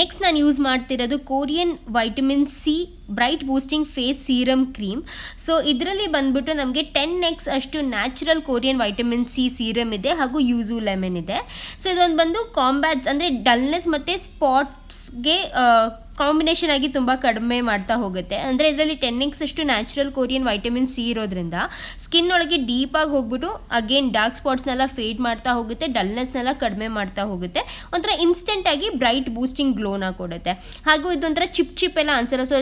ನೆಕ್ಸ್ಟ್ ನಾನು ಯೂಸ್ ಮಾಡ್ತಿರೋದು Korean vitamin C bright boosting face serum cream. So ಇದರಲ್ಲಿ ಬಂದ್ಬಿಟ್ಟು ನಮಗೆ ಟೆನ್ ಎಕ್ಸ್ ಅಷ್ಟು natural Korean vitamin C serum ಇದೆ ಹಾಗೂ ಯೂಸು ಲೆಮನ್ ಇದೆ. ಸೊ ಇದೊಂದು ಬಂದು ಕಾಂಬ್ಯಾಟ್ಸ್ ಅಂದರೆ ಡಲ್ನೆಸ್ ಮತ್ತು ಸ್ಪಾಟ್ಸ್ಗೆ ಕಾಂಬಿನೇಷನ್ ಆಗಿ ತುಂಬ ಕಡಿಮೆ ಮಾಡ್ತಾ ಹೋಗುತ್ತೆ. ಅಂದರೆ ಇದರಲ್ಲಿ ಟೆನ್ ಎಕ್ಸ್ ಅಷ್ಟು ನ್ಯಾಚುರಲ್ ಕೋರಿಯನ್ ವೈಟಮಿನ್ ಸಿ ಇರೋದ್ರಿಂದ ಸ್ಕಿನ್ ಒಳಗೆ ಡೀಪಾಗಿ ಹೋಗ್ಬಿಟ್ಟು ಅಗೇನ್ ಡಾರ್ಕ್ ಸ್ಪಾಟ್ಸ್ನೆಲ್ಲ ಫೇಡ್ ಮಾಡ್ತಾ ಹೋಗುತ್ತೆ ಡಲ್ನೆಸ್ನೆಲ್ಲ ಕಡಿಮೆ ಮಾಡ್ತಾ ಹೋಗುತ್ತೆ. ಒಂಥರ ಇನ್ಸ್ಟೆಂಟಾಗಿ ಬ್ರೈಟ್ ಬೂಸ್ಟಿಂಗ್ ಗ್ಲೋನ ಕೊಡುತ್ತೆ. ಹಾಗೂ ಇದೊಂಥರ ಚಿಪ್ ಚಿಪ್ ಎಲ್ಲ ಅನ್ಸಲ್ಲ. ಸೊ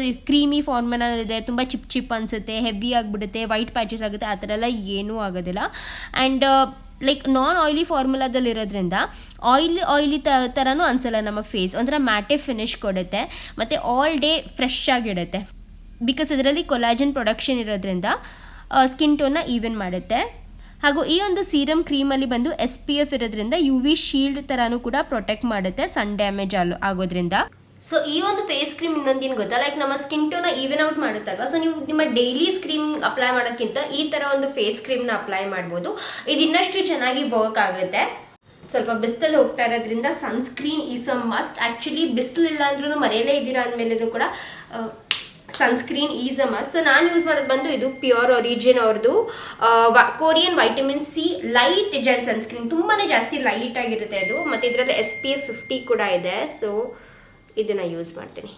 ಫಾರ್ಮನ ಇದೆ ತುಂಬ ಚಿಪ್ ಚಿಪ್ ಅನಿಸುತ್ತೆ ಹೆವಿ ಆಗಿಬಿಡುತ್ತೆ ವೈಟ್ ಪ್ಯಾಚಸ್ ಆಗುತ್ತೆ, ಆ ಥರ ಎಲ್ಲ ಏನೂ ಆಗೋದಿಲ್ಲ. ಆ್ಯಂಡ್ ಲೈಕ್ ನಾನ್ ಆಯ್ಲಿ ಫಾರ್ಮುಲಾದಲ್ಲಿರೋದ್ರಿಂದ ಆಯಿಲಿ ಆಯ್ಲಿ ತ ಥರನೂ ಅನಿಸಲ್ಲ ನಮ್ಮ ಫೇಸ್ ಒಂಥರ ಮ್ಯಾಟೆ ಫಿನಿಶ್ ಕೊಡುತ್ತೆ, ಮತ್ತು ಆಲ್ ಡೇ ಫ್ರೆಶ್ ಆಗಿಡುತ್ತೆ. ಬಿಕಾಸ್ ಇದರಲ್ಲಿ ಕೊಲಾಜನ್ ಪ್ರೊಡಕ್ಷನ್ ಇರೋದ್ರಿಂದ ಸ್ಕಿನ್ ಟೋನ್ನ ಈವೆನ್ ಮಾಡುತ್ತೆ. ಹಾಗೂ ಈ ಒಂದು ಸೀರಮ್ ಕ್ರೀಮಲ್ಲಿ ಬಂದು ಎಸ್ ಪಿ ಎಫ್ ಇರೋದ್ರಿಂದ ಯು ವಿ ಶೀಲ್ಡ್ ಥರನೂ ಕೂಡ ಪ್ರೊಟೆಕ್ಟ್ ಮಾಡುತ್ತೆ ಸನ್ ಡ್ಯಾಮೇಜ್ ಆಲ್, ಆಗೋದ್ರಿಂದ. ಸೊ ಈ ಒಂದು ಫೇಸ್ ಕ್ರೀಮ್ ಇನ್ನೊಂದೇನು ಗೊತ್ತಾ? ಲೈಕ್ ನಮ್ಮ ಸ್ಕಿನ್ ಟೋನ ಈವನ್ ಔಟ್ ಮಾಡುತ್ತಲ್ವಾ? ಸೊ ನೀವು ನಿಮ್ಮ ಡೈಲಿ ಸ್ಕ್ರೀಮ್ ಅಪ್ಲೈ ಮಾಡೋಕ್ಕಿಂತ ಈ ಥರ ಒಂದು ಫೇಸ್ ಕ್ರೀಮ್ನ ಅಪ್ಲೈ ಮಾಡ್ಬೋದು. ಇದು ಇನ್ನಷ್ಟು ಚೆನ್ನಾಗಿ ವರ್ಕ್ ಆಗುತ್ತೆ. ಸ್ವಲ್ಪ ಬಿಸಿಲಲ್ಲಿ ಹೋಗ್ತಾ ಇರೋದ್ರಿಂದ sunscreen is a must actually ಬಿಸಿಲಿಲ್ಲ ಅಂದ್ರೂ ಮರೆಯಲೇ ಇದ್ದೀರಾ ಅಂದಮೇಲೂ ಕೂಡ sunscreen is a must so ನಾನು ಯೂಸ್ ಮಾಡೋದು ಬಂದು ಇದು ಪ್ಯೂರ್ ಒರಿಜಿನ್ ಅವ್ರದ್ದು Korean vitamin C light gel sunscreen ತುಂಬಾ ಜಾಸ್ತಿ ಲೈಟ್ ಆಗಿರುತ್ತೆ ಅದು. ಮತ್ತು ಇದರಲ್ಲಿ ಎಸ್ ಪಿ ಎಫ್ ಫಿಫ್ಟಿ ಕೂಡ ಇದೆ. ಸೊ ಇದನ್ನು ಯೂಸ್ ಮಾಡ್ತೀನಿ.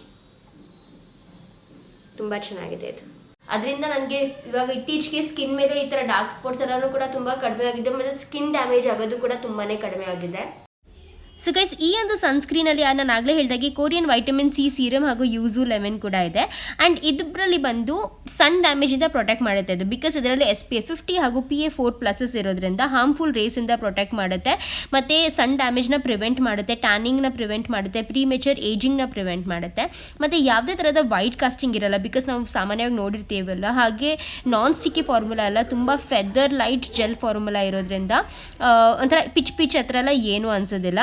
ತುಂಬ ಚೆನ್ನಾಗಿದೆ ಇದು. ಅದರಿಂದ ನನಗೆ ಇವಾಗ ಇತ್ತೀಚೆಗೆ ಸ್ಕಿನ್ ಮೇಲೆ ಈ ಥರ ಡಾರ್ಕ್ ಸ್ಪಾಟ್ಸ್ ಎಲ್ಲನೂ ಕೂಡ ತುಂಬ ಕಡಿಮೆ ಆಗಿದೆ. ಮತ್ತು ಸ್ಕಿನ್ ಡ್ಯಾಮೇಜ್ ಆಗೋದು ಕೂಡ ತುಂಬಾ ಕಡಿಮೆ ಆಗಿದೆ. ಸೊ ಗೈಸ್ ಈ ಒಂದು ಸನ್ಸ್ಕ್ರೀನಲ್ಲಿ ನಾನು ಆಗಲೇ ಹೇಳಿದಾಗೆ ಕೋರಿಯನ್ ವೈಟಮಿನ್ ಸಿ ಸೀರಮ್ ಹಾಗೂ ಯೂಸು ಲೆಮನ್ ಕೂಡ ಇದೆ. ಆ್ಯಂಡ್ ಇದರಲ್ಲಿ ಬಂದು ಸನ್ ಡ್ಯಾಮೇಜಿಂದ ಪ್ರೊಟೆಕ್ಟ್ ಮಾಡುತ್ತೆ ಅದು. ಬಿಕಾಸ್ ಇದರಲ್ಲಿ ಎಸ್ ಪಿ ಎಫ್ ಫಿಫ್ಟಿ ಹಾಗೂ ಪಿ ಎ ಫೋರ್ ಪ್ಲಸಸ್ ಇರೋದ್ರಿಂದ ಹಾರ್ಮ್ಫುಲ್ ರೇಸಿಂದ ಪ್ರೊಟೆಕ್ಟ್ ಮಾಡುತ್ತೆ. ಮತ್ತು ಸನ್ ಡ್ಯಾಮೇಜ್ನ ಪ್ರಿವೆಂಟ್ ಮಾಡುತ್ತೆ ಟ್ಯಾನಿಂಗ್ನ ಪ್ರಿವೆಂಟ್ ಮಾಡುತ್ತೆ ಪ್ರೀಮೇಚರ್ ಏಜಿಂಗ್ನ ಪ್ರಿವೆಂಟ್ ಮಾಡುತ್ತೆ. ಮತ್ತು ಯಾವುದೇ ಥರದ ವೈಟ್ ಕಾಸ್ಟಿಂಗ್ ಇರಲ್ಲ. ಬಿಕಾಸ್ ನಾವು ಸಾಮಾನ್ಯವಾಗಿ ನೋಡಿರ್ತೀವಲ್ಲ, ಹಾಗೆ ನಾನ್ ಸ್ಟಿಕ್ಕಿ ಫಾರ್ಮುಲಾ ಅಲ್ಲ, ತುಂಬ ಫೆದರ್ ಲೈಟ್ ಜೆಲ್ ಫಾರ್ಮುಲಾ ಇರೋದ್ರಿಂದ ಒಂಥರ ಪಿಚ್ ಪಿಚ್ ಹತ್ರ ಎಲ್ಲ ಏನೂ ಅನ್ಸೋದಿಲ್ಲ.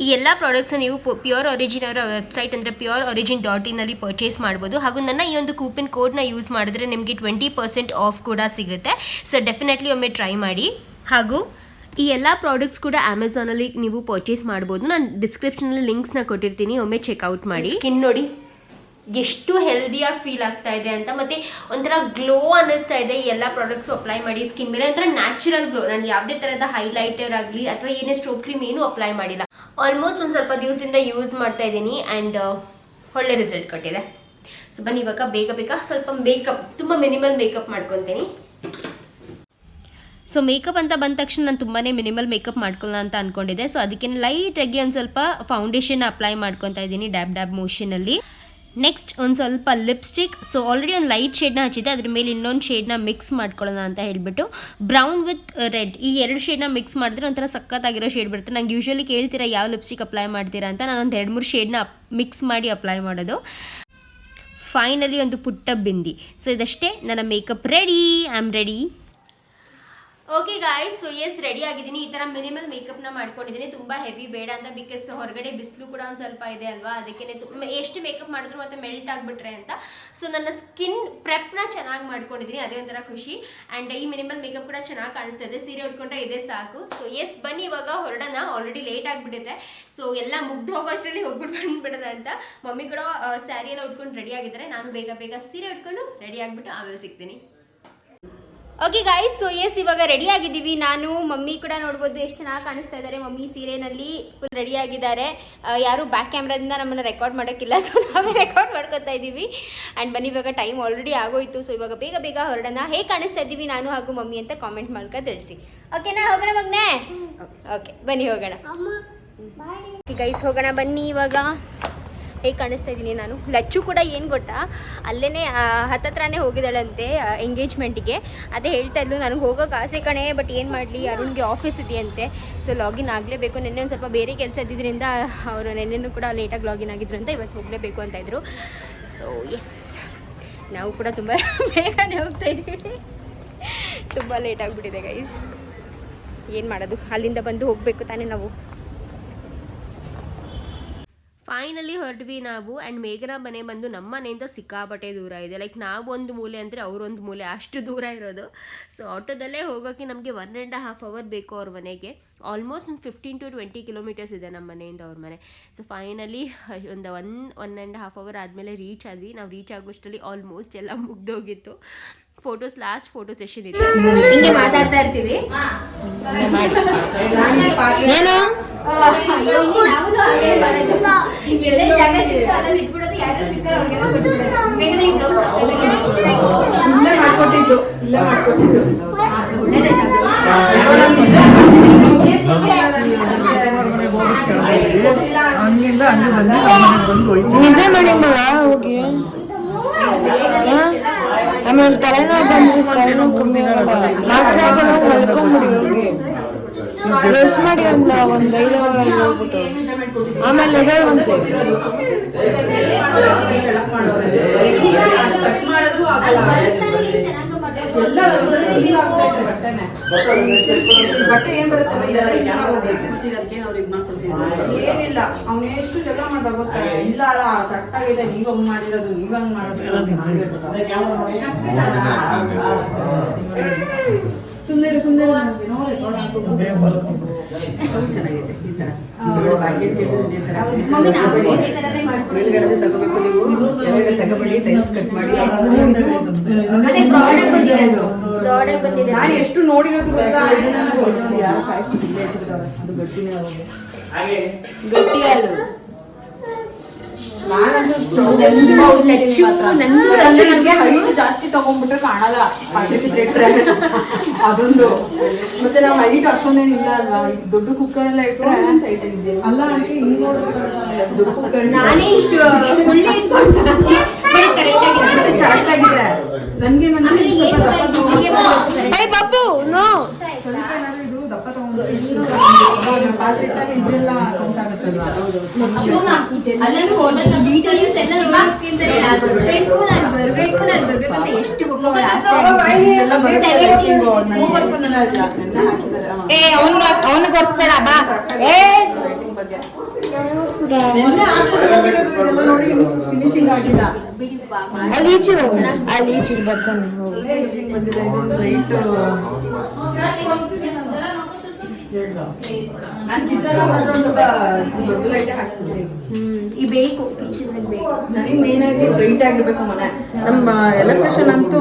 ಈ ಎಲ್ಲ ಪ್ರಾಡಕ್ಟ್ಸ್ನ ನೀವು ಪ್ಯೂರ್ ಒರಿಜಿನ್ ಅವರ ವೆಬ್ಸೈಟ್ ಅಂದರೆ ಪ್ಯೂರ್ ಒರಿಜಿನ್ ಡಾಟ್ ಇನ್ನಲ್ಲಿ ಪರ್ಚೇಸ್ ಮಾಡ್ಬೋದು. ಹಾಗೂ ನನ್ನ ಈ ಒಂದು ಕೂಪನ್ ಕೋಡ್ನ ಯೂಸ್ ಮಾಡಿದ್ರೆ ನಿಮಗೆ ಟ್ವೆಂಟಿ ಪರ್ಸೆಂಟ್ ಆಫ್ ಕೂಡ ಸಿಗುತ್ತೆ. ಸೊ ಡೆಫಿನೆಟ್ಲಿ ಒಮ್ಮೆ ಟ್ರೈ ಮಾಡಿ. ಹಾಗೂ ಈ ಎಲ್ಲ ಪ್ರಾಡಕ್ಟ್ಸ್ ಕೂಡ ಅಮೆಝಾನಲ್ಲಿ ನೀವು ಪರ್ಚೇಸ್ ಮಾಡ್ಬೋದು. ನಾನು ಡಿಸ್ಕ್ರಿಪ್ಷನಲ್ಲಿ ಲಿಂಕ್ಸ್ನ ಕೊಟ್ಟಿರ್ತೀನಿ. ಒಮ್ಮೆ ಚೆಕ್ಔಟ್ ಮಾಡಿ. ಸ್ಕಿನ್ ನೋಡಿ, ಎಷ್ಟು ಹೆಲ್ದಿಯಾಗಿ ಫೀಲ್ ಆಗ್ತಾ ಇದೆ ಅಂತ. ಮತ್ತೆ ಒಂಥರ ಗ್ಲೋ ಅನ್ನಿಸ್ತಾ ಇದೆ ಈ ಎಲ್ಲ ಪ್ರಾಡಕ್ಟ್ಸ್ ಅಪ್ಲೈ ಮಾಡಿ ಸ್ಕಿನ್ ಮೇಲೆ. ಒಂಥರ ನ್ಯಾಚುರಲ್ ಗ್ಲೋ ನಾನು ಯಾವುದೇ ಥರದ ಹೈಲೈಟರ್ ಆಗಲಿ ಅಥವಾ ಏನೇ ಸ್ಟ್ರೋಕ್ ಕ್ರೀಮ್ ಏನೂ ಅಪ್ಲೈ ಮಾಡಿಲ್ಲ. ಆಲ್ಮೋಸ್ಟ್ ಒಂದು ಸ್ವಲ್ಪ ದಿವಸದಿಂದ ಯೂಸ್ ಮಾಡ್ತಾ ಇದ್ದೀನಿ ಆ್ಯಂಡ್ ಒಳ್ಳೆ ರಿಸಲ್ಟ್ ಕೊಟ್ಟಿದೆ. ಸೊ ಬನ್ನಿ ಇವಾಗ ಬೇಗ ಬೇಗ ಸ್ವಲ್ಪ ಮೇಕಪ್ ತುಂಬ ಮಿನಿಮಲ್ ಮೇಕಪ್ ಮಾಡ್ಕೊತೀನಿ ಸೊ ಮೇಕಪ್ ಅಂತ ಬಂದ ತಕ್ಷಣ ನಾನು ತುಂಬಾ ಮಿನಿಮಲ್ ಮೇಕಪ್ ಮಾಡ್ಕೊಳ್ಳೋಣ ಅಂತ ಅಂದ್ಕೊಂಡಿದ್ದೆ ಸೊ ಅದಕ್ಕೆ ಲೈಟಾಗಿ ಒಂದು ಸ್ವಲ್ಪ ಫೌಂಡೇಶನ್ ಅಪ್ಲೈ ಮಾಡ್ಕೊತಾ ಇದ್ದೀನಿ ಡ್ಯಾಬ್ ಡ್ಯಾಬ್ ಮೋಷನಲ್ಲಿ ನೆಕ್ಸ್ಟ್ ಒಂದು ಸ್ವಲ್ಪ ಲಿಪ್ಸ್ಟಿಕ್ ಸೊ ಆಲ್ರೆಡಿ ಒಂದು ಲೈಟ್ ಶೇಡ್ನ ಹಚ್ಚಿದೆ ಅದ್ರ ಮೇಲೆ ಇನ್ನೊಂದು ಶೇಡ್ನ ಮಿಕ್ಸ್ ಮಾಡ್ಕೊಳ್ಳೋಣ ಅಂತ ಹೇಳ್ಬಿಟ್ಟು ಬ್ರೌನ್ ವಿತ್ ರೆಡ್ ಈ ಎರಡು ಶೇಡ್ನ ಮಿಕ್ಸ್ ಮಾಡಿದ್ರೆ ಒಂಥರ ಸಖತ್ತಾಗಿರೋ ಶೇಡ್ ಬರುತ್ತೆ ನಂಗೆ ಯೂಶ್ವಲಿ ಕೇಳ್ತೀರಾ ಯಾವ ಲಿಪ್ಸ್ಟಿಕ್ ಅಪ್ಲೈ ಮಾಡ್ತೀರಾ ಅಂತ. ನಾನು ಒಂದು ಎರಡು ಮೂರು ಶೇಡ್ನ ಮಿಕ್ಸ್ ಮಾಡಿ ಅಪ್ಲೈ ಮಾಡೋದು. ಫೈನಲಿ ಒಂದು ಪುಟ್ಟ ಬಿಂದಿ. ಸೊ ಇದಷ್ಟೇ. ನನ್ನ makeup ready I am ready okay guys so yes ready ಆಗಿದ್ದೀನಿ. ಈ ಥರ ಮಿನಿಮಲ್ ಮೇಕಪ್ನ ಮಾಡ್ಕೊಂಡಿದ್ದೀನಿ. ತುಂಬ ಹೆವಿ ಬೇಡ ಅಂತ ಬಿಕಾಸ್ ಹೊರಗಡೆ ಬಿಸಿಲು ಕೂಡ ಒಂದು ಸ್ವಲ್ಪ ಇದೆ ಅಲ್ವಾ? ಅದಕ್ಕೆ ಎಷ್ಟು ಮೇಕಪ್ ಮಾಡಿದ್ರು ಮತ್ತೆ ಮೆಲ್ಟ್ ಆಗಿಬಿಟ್ರೆ ಅಂತ. ಸೊ ನನ್ನ ಸ್ಕಿನ್ ಪ್ರೆಪ್ನ ಚೆನ್ನಾಗಿ ಮಾಡ್ಕೊಂಡಿದ್ದೀನಿ. ಅದೇ ಒಂಥರ ಖುಷಿ. ಆ್ಯಂಡ್ ಈ ಮಿನಿಮಲ್ ಮೇಕಪ್ ಕೂಡ ಚೆನ್ನಾಗಿ ಕಾಣಿಸ್ತಾ ಇದೆ. ಸೀರೆ ಉಟ್ಕೊಂಡ್ರೆ ಇದೇ ಸಾಕು. ಸೊ ಎಸ್ ಬನ್ನಿ, ಇವಾಗ ಹೊರಡೋಣ. ಆಲ್ರೆಡಿ ಲೇಟ್ ಆಗಿಬಿಟ್ಟಿದೆ ಸೊ ಎಲ್ಲ ಮುಗ್ದು ಹೋಗೋ ಅಷ್ಟರಲ್ಲಿ ಹೋಗ್ಬಿಟ್ಟು ಬಂದ್ಬಿಡೋದ ಅಂತ. ಮಮ್ಮಿ ಕೂಡ ಸ್ಯಾರಿ ಎಲ್ಲ ಉಟ್ಕೊಂಡು ರೆಡಿ ಆಗಿದ್ದಾರೆ. ನಾನು ಬೇಗ ಬೇಗ ಸೀರೆ ಉಟ್ಕೊಂಡು ರೆಡಿ ಆಗಿಬಿಟ್ಟು ಆಮೇಲೆ ಸಿಗ್ತೀನಿ. ಓಕೆ ಗಾಯ್ಸ್ ಸೊ ಎಸ್ ಇವಾಗ ರೆಡಿ ಆಗಿದ್ದೀವಿ. ನಾನು ಮಮ್ಮಿ ಕೂಡ ನೋಡ್ಬೋದು ಎಷ್ಟು ಚೆನ್ನಾಗಿ ಕಾಣಿಸ್ತಾ ಇದ್ದಾರೆ ಮಮ್ಮಿ ಸೀರೆನಲ್ಲಿ ಫುಲ್ ರೆಡಿ ಆಗಿದ್ದಾರೆ. ಯಾರು ಬ್ಯಾಕ್ ಕ್ಯಾಮ್ರಾದಿಂದ ನಮ್ಮನ್ನು ರೆಕಾರ್ಡ್ ಮಾಡೋಕ್ಕಿಲ್ಲ ಸೊ ನಾವೇ ರೆಕಾರ್ಡ್ ಮಾಡ್ಕೊತಾ ಇದ್ದೀವಿ. ಆ್ಯಂಡ್ ಬನ್ನಿ ಇವಾಗ ಟೈಮ್ ಆಲ್ರೆಡಿ ಆಗೋಯ್ತು. ಸೊ ಇವಾಗ ಬೇಗ ಬೇಗ ಹೊರಡೋಣ. ಹೇಗೆ ಕಾಣಿಸ್ತಾ ಇದ್ದೀವಿ ನಾನು ಹಾಗೂ ಮಮ್ಮಿ ಅಂತ ಕಾಮೆಂಟ್ ಮಾಡ್ಕೊ ತಿಳಿಸಿ. ಓಕೆನಾ ಹೋಗೋಣ ಮಗ್ನೆ? ಓಕೆ ಬನ್ನಿ ಹೋಗೋಣ. ಓಕೆ ಗೈಸ್ ಹೋಗೋಣ ಬನ್ನಿ ಇವಾಗ. ಹೇಗೆ ಕಾಣಿಸ್ತಾ ಇದ್ದೀನಿ ನಾನು. ಲಚ್ಚು ಕೂಡ ಏನು ಗೊತ್ತಾ? ಅಲ್ಲೇ ಹತ್ತತ್ರನೇ ಹೋಗಿದ್ದಾಳಂತೆ ಎಂಗೇಜ್ಮೆಂಟಿಗೆ ಅದೇ ಹೇಳ್ತಾ ಇದ್ಲು ನನಗೆ ಹೋಗೋಕೆ ಆಸೆ ಕಣೆ ಬಟ್ ಏನು ಮಾಡಲಿ? ಅರುಣ್ಗೆ ಆಫೀಸ್ ಇದೆಯಂತೆ. ಸೊ ಲಾಗಿನ್ ಆಗಲೇಬೇಕು. ನಿನ್ನೆ ಒಂದು ಸ್ವಲ್ಪ ಬೇರೆ ಕೆಲಸ ಇದ್ದಿದ್ದರಿಂದ ಅವರು ನಿನ್ನೆನೂ ಕೂಡ ಲೇಟಾಗಿ ಲಾಗಿನ್ ಆಗಿದ್ರು ಅಂತ ಇವತ್ತು ಹೋಗಲೇಬೇಕು ಅಂತ ಇದ್ರು. ಸೊ ಎಸ್ ನಾವು ಕೂಡ ತುಂಬ [laughs] ಬೇಗನೆ ಹೋಗ್ತಾ ಇದ್ದೀವಿ. ತುಂಬ ಲೇಟ್ ಆಗಿಬಿಟ್ಟಿದೆ ಗೈಸ್ ಏನು ಮಾಡೋದು? ಅಲ್ಲಿಂದ ಬಂದು ಹೋಗಬೇಕು ತಾನೇ ನಾವು. ಫೈನಲಿ ಹೊರಟ್ವಿ ನಾವು ಆ್ಯಂಡ್ ಮೇಘನ ಮನೆ ಬಂದು ನಮ್ಮ ಮನೆಯಿಂದ ಸಿಕ್ಕಾಪಟ್ಟೆ ದೂರ ಇದೆ. ಲೈಕ್ ನಾವು ಒಂದು ಮೂಲೆ ಅಂದರೆ ಅವರೊಂದು ಮೂಲೆ ಅಷ್ಟು ದೂರ ಇರೋದು. ಸೊ ಆಟೋದಲ್ಲೇ ಹೋಗೋಕ್ಕೆ ನಮಗೆ ಒನ್ ಆ್ಯಂಡ್ ಹಾಫ್ ಅವರ್ ಬೇಕು ಅವ್ರ ಮನೆಗೆ. ಆಲ್ಮೋಸ್ಟ್ ಒಂದು ಫಿಫ್ಟೀನ್ ಟು ಟ್ವೆಂಟಿ ಕಿಲೋಮೀಟರ್ಸ್ ಇದೆ ನಮ್ಮ ಮನೆಯಿಂದ ಅವ್ರ ಮನೆ. ಸೊ ಫೈನಲಿ [laughs] ಒಂದು one one and half hour ಆದಮೇಲೆ ರೀಚ್ ಆದ್ವಿ. ನಾವು ರೀಚ್ ಆಗೋಷ್ಟರಲ್ಲಿ ಆಲ್ಮೋಸ್ಟ್ ಎಲ್ಲ ಮುಗ್ದೋಗಿತ್ತು. ಫೋಟೋಸ್ ಲಾಸ್ಟ್ ಫೋಟೋ ಸೆಷನ್ ಇದೆ ಹಿಂಗೆ ಮಾತಾಡ್ತಾ ಇರ್ತೀವಿ. ಏನು? ಮಾಡ್ಕೊಟ್ಟಿದ್ದು. ಇಲ್ಲೇ ಮಾಡ್ಕೊಟ್ಟಿದ್ದು. ಹಂಗಿಂದ ಹಂಗೆ ಬಂದ ಹೋಗಿ. ಆಮೇಲೆ ತಲೆನೋವು ಬಂದು ತಲೆನೋವು ಕಮ್ಮಿ ಆಗಲ್ಲ ಮಾತ್ರೆ ಹಾಕೊಂಡು ಮಲ್ಕೊಂಬಿಡಿ ಹೋಗಿ ರೆಸ್ಟ್ ಮಾಡಿ ಒಂದು ಒಂದು ಐದು ಅವರಲ್ಲಿ ಹೋಗ್ಬಿಟ್ಟು ಆಮೇಲೆ ಎದ್ದೇಳುವಂತೆ ಕಟ್ ಮಾಡೋದು ಆಗಲ್ಲ. ಎಲ್ಲ ಇಲ್ಲಿ ಆಗ್ತೈತೆ ಬಟ್ಟೆನೆ. ಬಟ್ಟೆ ಏನ್ ಬರುತ್ತೆ ಅದಕ್ಕೇನು ಅವ್ರಿಗೆ ಮಾಡ್ಕೊತೀವಿ ಏನಿಲ್ಲ. ಅವ್ನು ಎಷ್ಟು ಜಗಳ ಮಾಡ್ದ ಗೊತ್ತಾ? ಇಲ್ಲ ಅಲ್ಲ ಕರೆಕ್ಟಾಗಿದೆ ನೀವ್ ಹಂಗ್ ಮಾಡಿರೋದು ನೀವ್ ಹಂಗ್ ಮಾಡೋದು ಸುಂದರ ಸುಂದರ ಚೆನ್ನಾಗಿದೆ ಈ ತರ. ಮೇಲ್ಗಡೆ ತಗೋಬೇಕು ನೀವು. ಕೆಳಗಡೆ ತಗೋಬೇಡಿ ಟೈಲ್ಸ್ ಕಟ್ ಮಾಡಿ. ಪ್ರಾಡಕ್ಟ್ ಬಂದಿದೆ ನಾನು ಎಷ್ಟು ನೋಡಿರೋದು ಗೊತ್ತಾ? ಯಾರೋ ಕಾಯಿಸ್ಬಿಟ್ಟಿದೆ ಅದು ಗಟ್ಟಿನೇ ಗಟ್ಟಿ ಹಾಲು ಜಾಸ್ತಿ ತಗೊಂಡ್ಬಿಟ್ರೆ ಕಾಣಲ್ಲ. ಅದೊಂದು. ಮತ್ತೆ ನಾವು ಹೈಟ್ ಅಷ್ಟೊಂದೇನಿಲ್ಲ ಅಲ್ವಾ? ಈಗ ದೊಡ್ಡ ಕುಕ್ಕರ್ ಎಲ್ಲ ಇಟ್ರೆ ಅಲ್ಲ ಆಂಟಿ ಹಿಂಗ್ ನೋಡ್ಬೇಕು ದೊಡ್ಡ ಕುಕ್ಕರ್ ನಾನೇ ಇಷ್ಟು ಕರೆಕ್ಟ್ ಆಗಿದೆ ನನ್ಗೆ ನನ್ನ ಆಮೇಲೆ ಏನು ಸ್ವಲ್ಪ ದಪ್ಪ ಹೀಗೆ ತಗೊಂಡು ಏಯ್ ಪಪ್ಪು ನೋ ಸ್ವಲ್ಪ ಏನಾದ್ರು ಇದು ದಪ್ಪ ತಗೊಂಡು ಪಾತ್ರೆ ಇಟ್ಟಾಗ ಇದೆಲ್ಲ ಬರ್ಬೇಕು ನಾನು ಬರ್ಬೇಕು ನಾನು ಬರ್ಬೇಕು ಅಂತ ಎಷ್ಟು ಏ ಅವನು ಅವನು ಕೊರ್ಸ್ಬೇಡ ಬಾ. ಏ. ನೋಡಿ ಫಿನಿಶಿಂಗ್ ಆಗಿಲ್ಲ. ಅಲ್ಲಿ ಈಚೆ ಹೋಗು. ಅಲ್ಲಿ ಈಚೆ ಬರ್ತಾನೆ. ಹೋಗು ನಾನು ಕಿಚನ್ ಮಾತ್ರ ಸ್ವಲ್ಪ ದೊಡ್ಡ ಲೈಟ್ ಹಾಕ್ಸ್ಬಿಟ್ಟಿದ್ದೀನಿ ಈ ಬೇಕು ಕಿಚನ್ ಬೇಕು. ನನಗೆ ಮೇನ್ ಆಗಿ ಬ್ರೈಟ್ ಆಗಿರ್ಬೇಕು ಮನೆ. ನಮ್ಮ ಎಲೆಕ್ಟ್ರಿಷಿಯನ್ ಅಂತೂ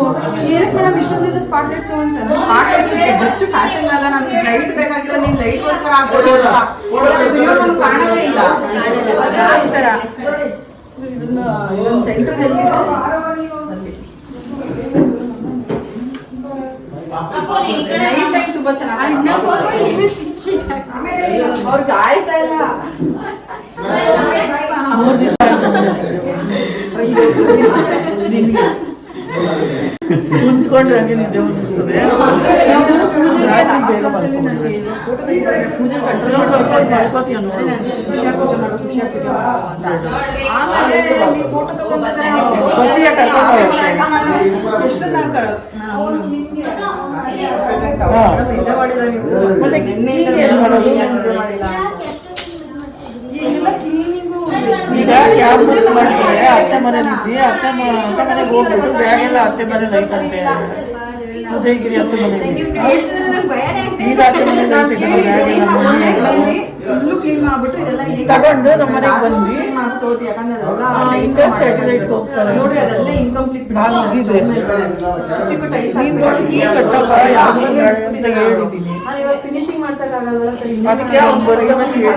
ಏನಕ್ಕೆ ಮೇಡಮ್ ಇಷ್ಟೊಂದಿಲ್ಲ ಸ್ಪಾಟ್ ಲೈಟ್ಸ್ ಅಂತ? ಸ್ಪಾಟ್ ಲೈಟ್ ಜಸ್ಟ್ ಫ್ಯಾಷನ್ ಅಲ್ಲ ನನಗೆ ಲೈಟ್ ಬೇಕಾಗಿಲ್ಲ ನೀನು ವಿಡಿಯೋ ನನಗೆ ಕಾಣೋದೇ ಇಲ್ಲ. ಇದೊಂದು ಸೆಂಟ್ರದಲ್ಲಿ ನೈಟ್ ಟೈಮ್ ತುಂಬಾ ಚೆನ್ನಾಗಿ ಅವ್ರಿಗೆ ಆಯ್ತಾ ಇಲ್ಲ ಕುಂತ್ಕೊಂಡ್ರೆ ಹಂಗೆ ನಿದ್ದೆ ಬಂದ್ಬಿಡ್ತದೆ ರಾತ್ರಿ ಬೇಗ ಮಲ್ಕೊಂಡ್ಬಿಡು. ಪೂಜೆ ಇನ್ನೊಂದ್ ಸ್ವಲ್ಪ ಹೊತ್ತು ಮಲ್ಕೋತೀಯ ನೋಡು. ಖುಷಿಯಾಗಿ ಪೂಜೆ ಮಾಡು ಖುಷಿಯಾಗಿ ಪೂಜೆ ಮಾಡು ಆಮೇಲೆ ನೀ ಫೋಟೋ ತಗೊಂಡ್ರೆ ಬರ್ತೀಯ ಕರ್ಕೊಂಡು ಹೋಗಕ್ಕೆ? ಎಷ್ಟೊತ್ತು ನಾವು ಕ- ನಾನು ಈಗ ಮಾಡಿದ್ರೆ ಅತ್ತೆ ಮನೆ ಅತ್ತೆ ಅತ್ತೆ ಮನೆಗೆ ಹೋಗ್ಬಿಟ್ಟು ಬ್ಯಾಗ್ ಎಲ್ಲ ಅತ್ತೆ ಮನೇಲಿ ಐತಂತೆ ಉದಯಗಿರಿ ಈಗ ತಗೊಂಡು ನಮ್ಮ ಮನೆಗೆ ಬಂದ್ವಿ. satellite ಹೋಗ್ತಾರೆ. ಅಂತ ಹೇಳಿದ್ದೀನಿ. ಅದಕ್ಕೆ ಅವ್ನು ಬರ್ತಾನೆ ಈಗ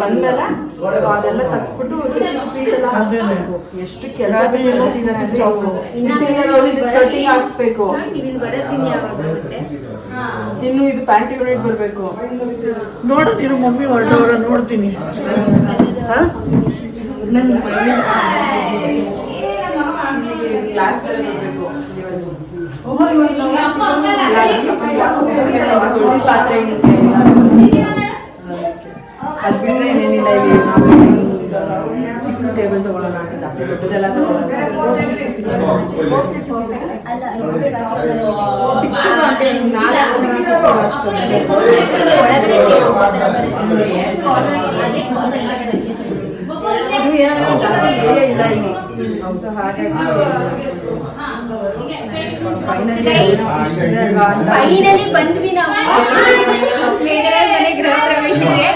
ಬಂದ್ಮೇಲೆ ಅದೆಲ್ಲ ತಗ್ಸ್ಬಿಟ್ಟು ಚಿಕ್ಕ ಚಿಕ್ಕ ಪೀಸ್ ಎಲ್ಲ ಹಾಕ್ಸ್ಬೇಕು. ಎಷ್ಟು ಕೆಲಸ ಹಾಕ್ಸ್ಬೇಕು. ಇನ್ನು ಇದು ಪ್ಯಾಂಟ್ ಯೂನಿಟ್ ಬರ್ಬೇಕು. ನೋಡು ನೀನು ಮಮ್ಮಿ ಹೊರಟವರ ನೋಡ್ತೀನಿ. ಬರ್ಬೇಕು ಪಾತ್ರೆ ಇರುತ್ತೆ. ಅದು ಬಿಟ್ಟರೆ ಏನೇನಿಲ್ಲ ಇಲ್ಲಿ ನಾವು ಚಿಕ್ಕ ಟೇಬಲ್ ತಗೊಳ್ಳೋಣ ಅಂತ ಜಾಸ್ತಿ ದೊಡ್ಡದೆಲ್ಲ ತಗೊಳ್ಳೋಣ. ಚಿಕ್ಕದು ಅಂದ್ರೆ ನಾಲ್ಕು ಜನ ಕೂತ್ಕೊಳ್ಳೋ ಅಷ್ಟು ಇದು ಏನಂದ್ರೆ ಜಾಸ್ತಿ ಏರಿಯಾ ಇಲ್ಲ ಇಲ್ಲಿ. ಸೊ ಹಾಗಾಗಿ ಫೈನಲಿ ಬಂದ್ವಿ ನಾವು. ಮನೆ ಗೃಹ ಪ್ರವೇಶಕ್ಕೆ.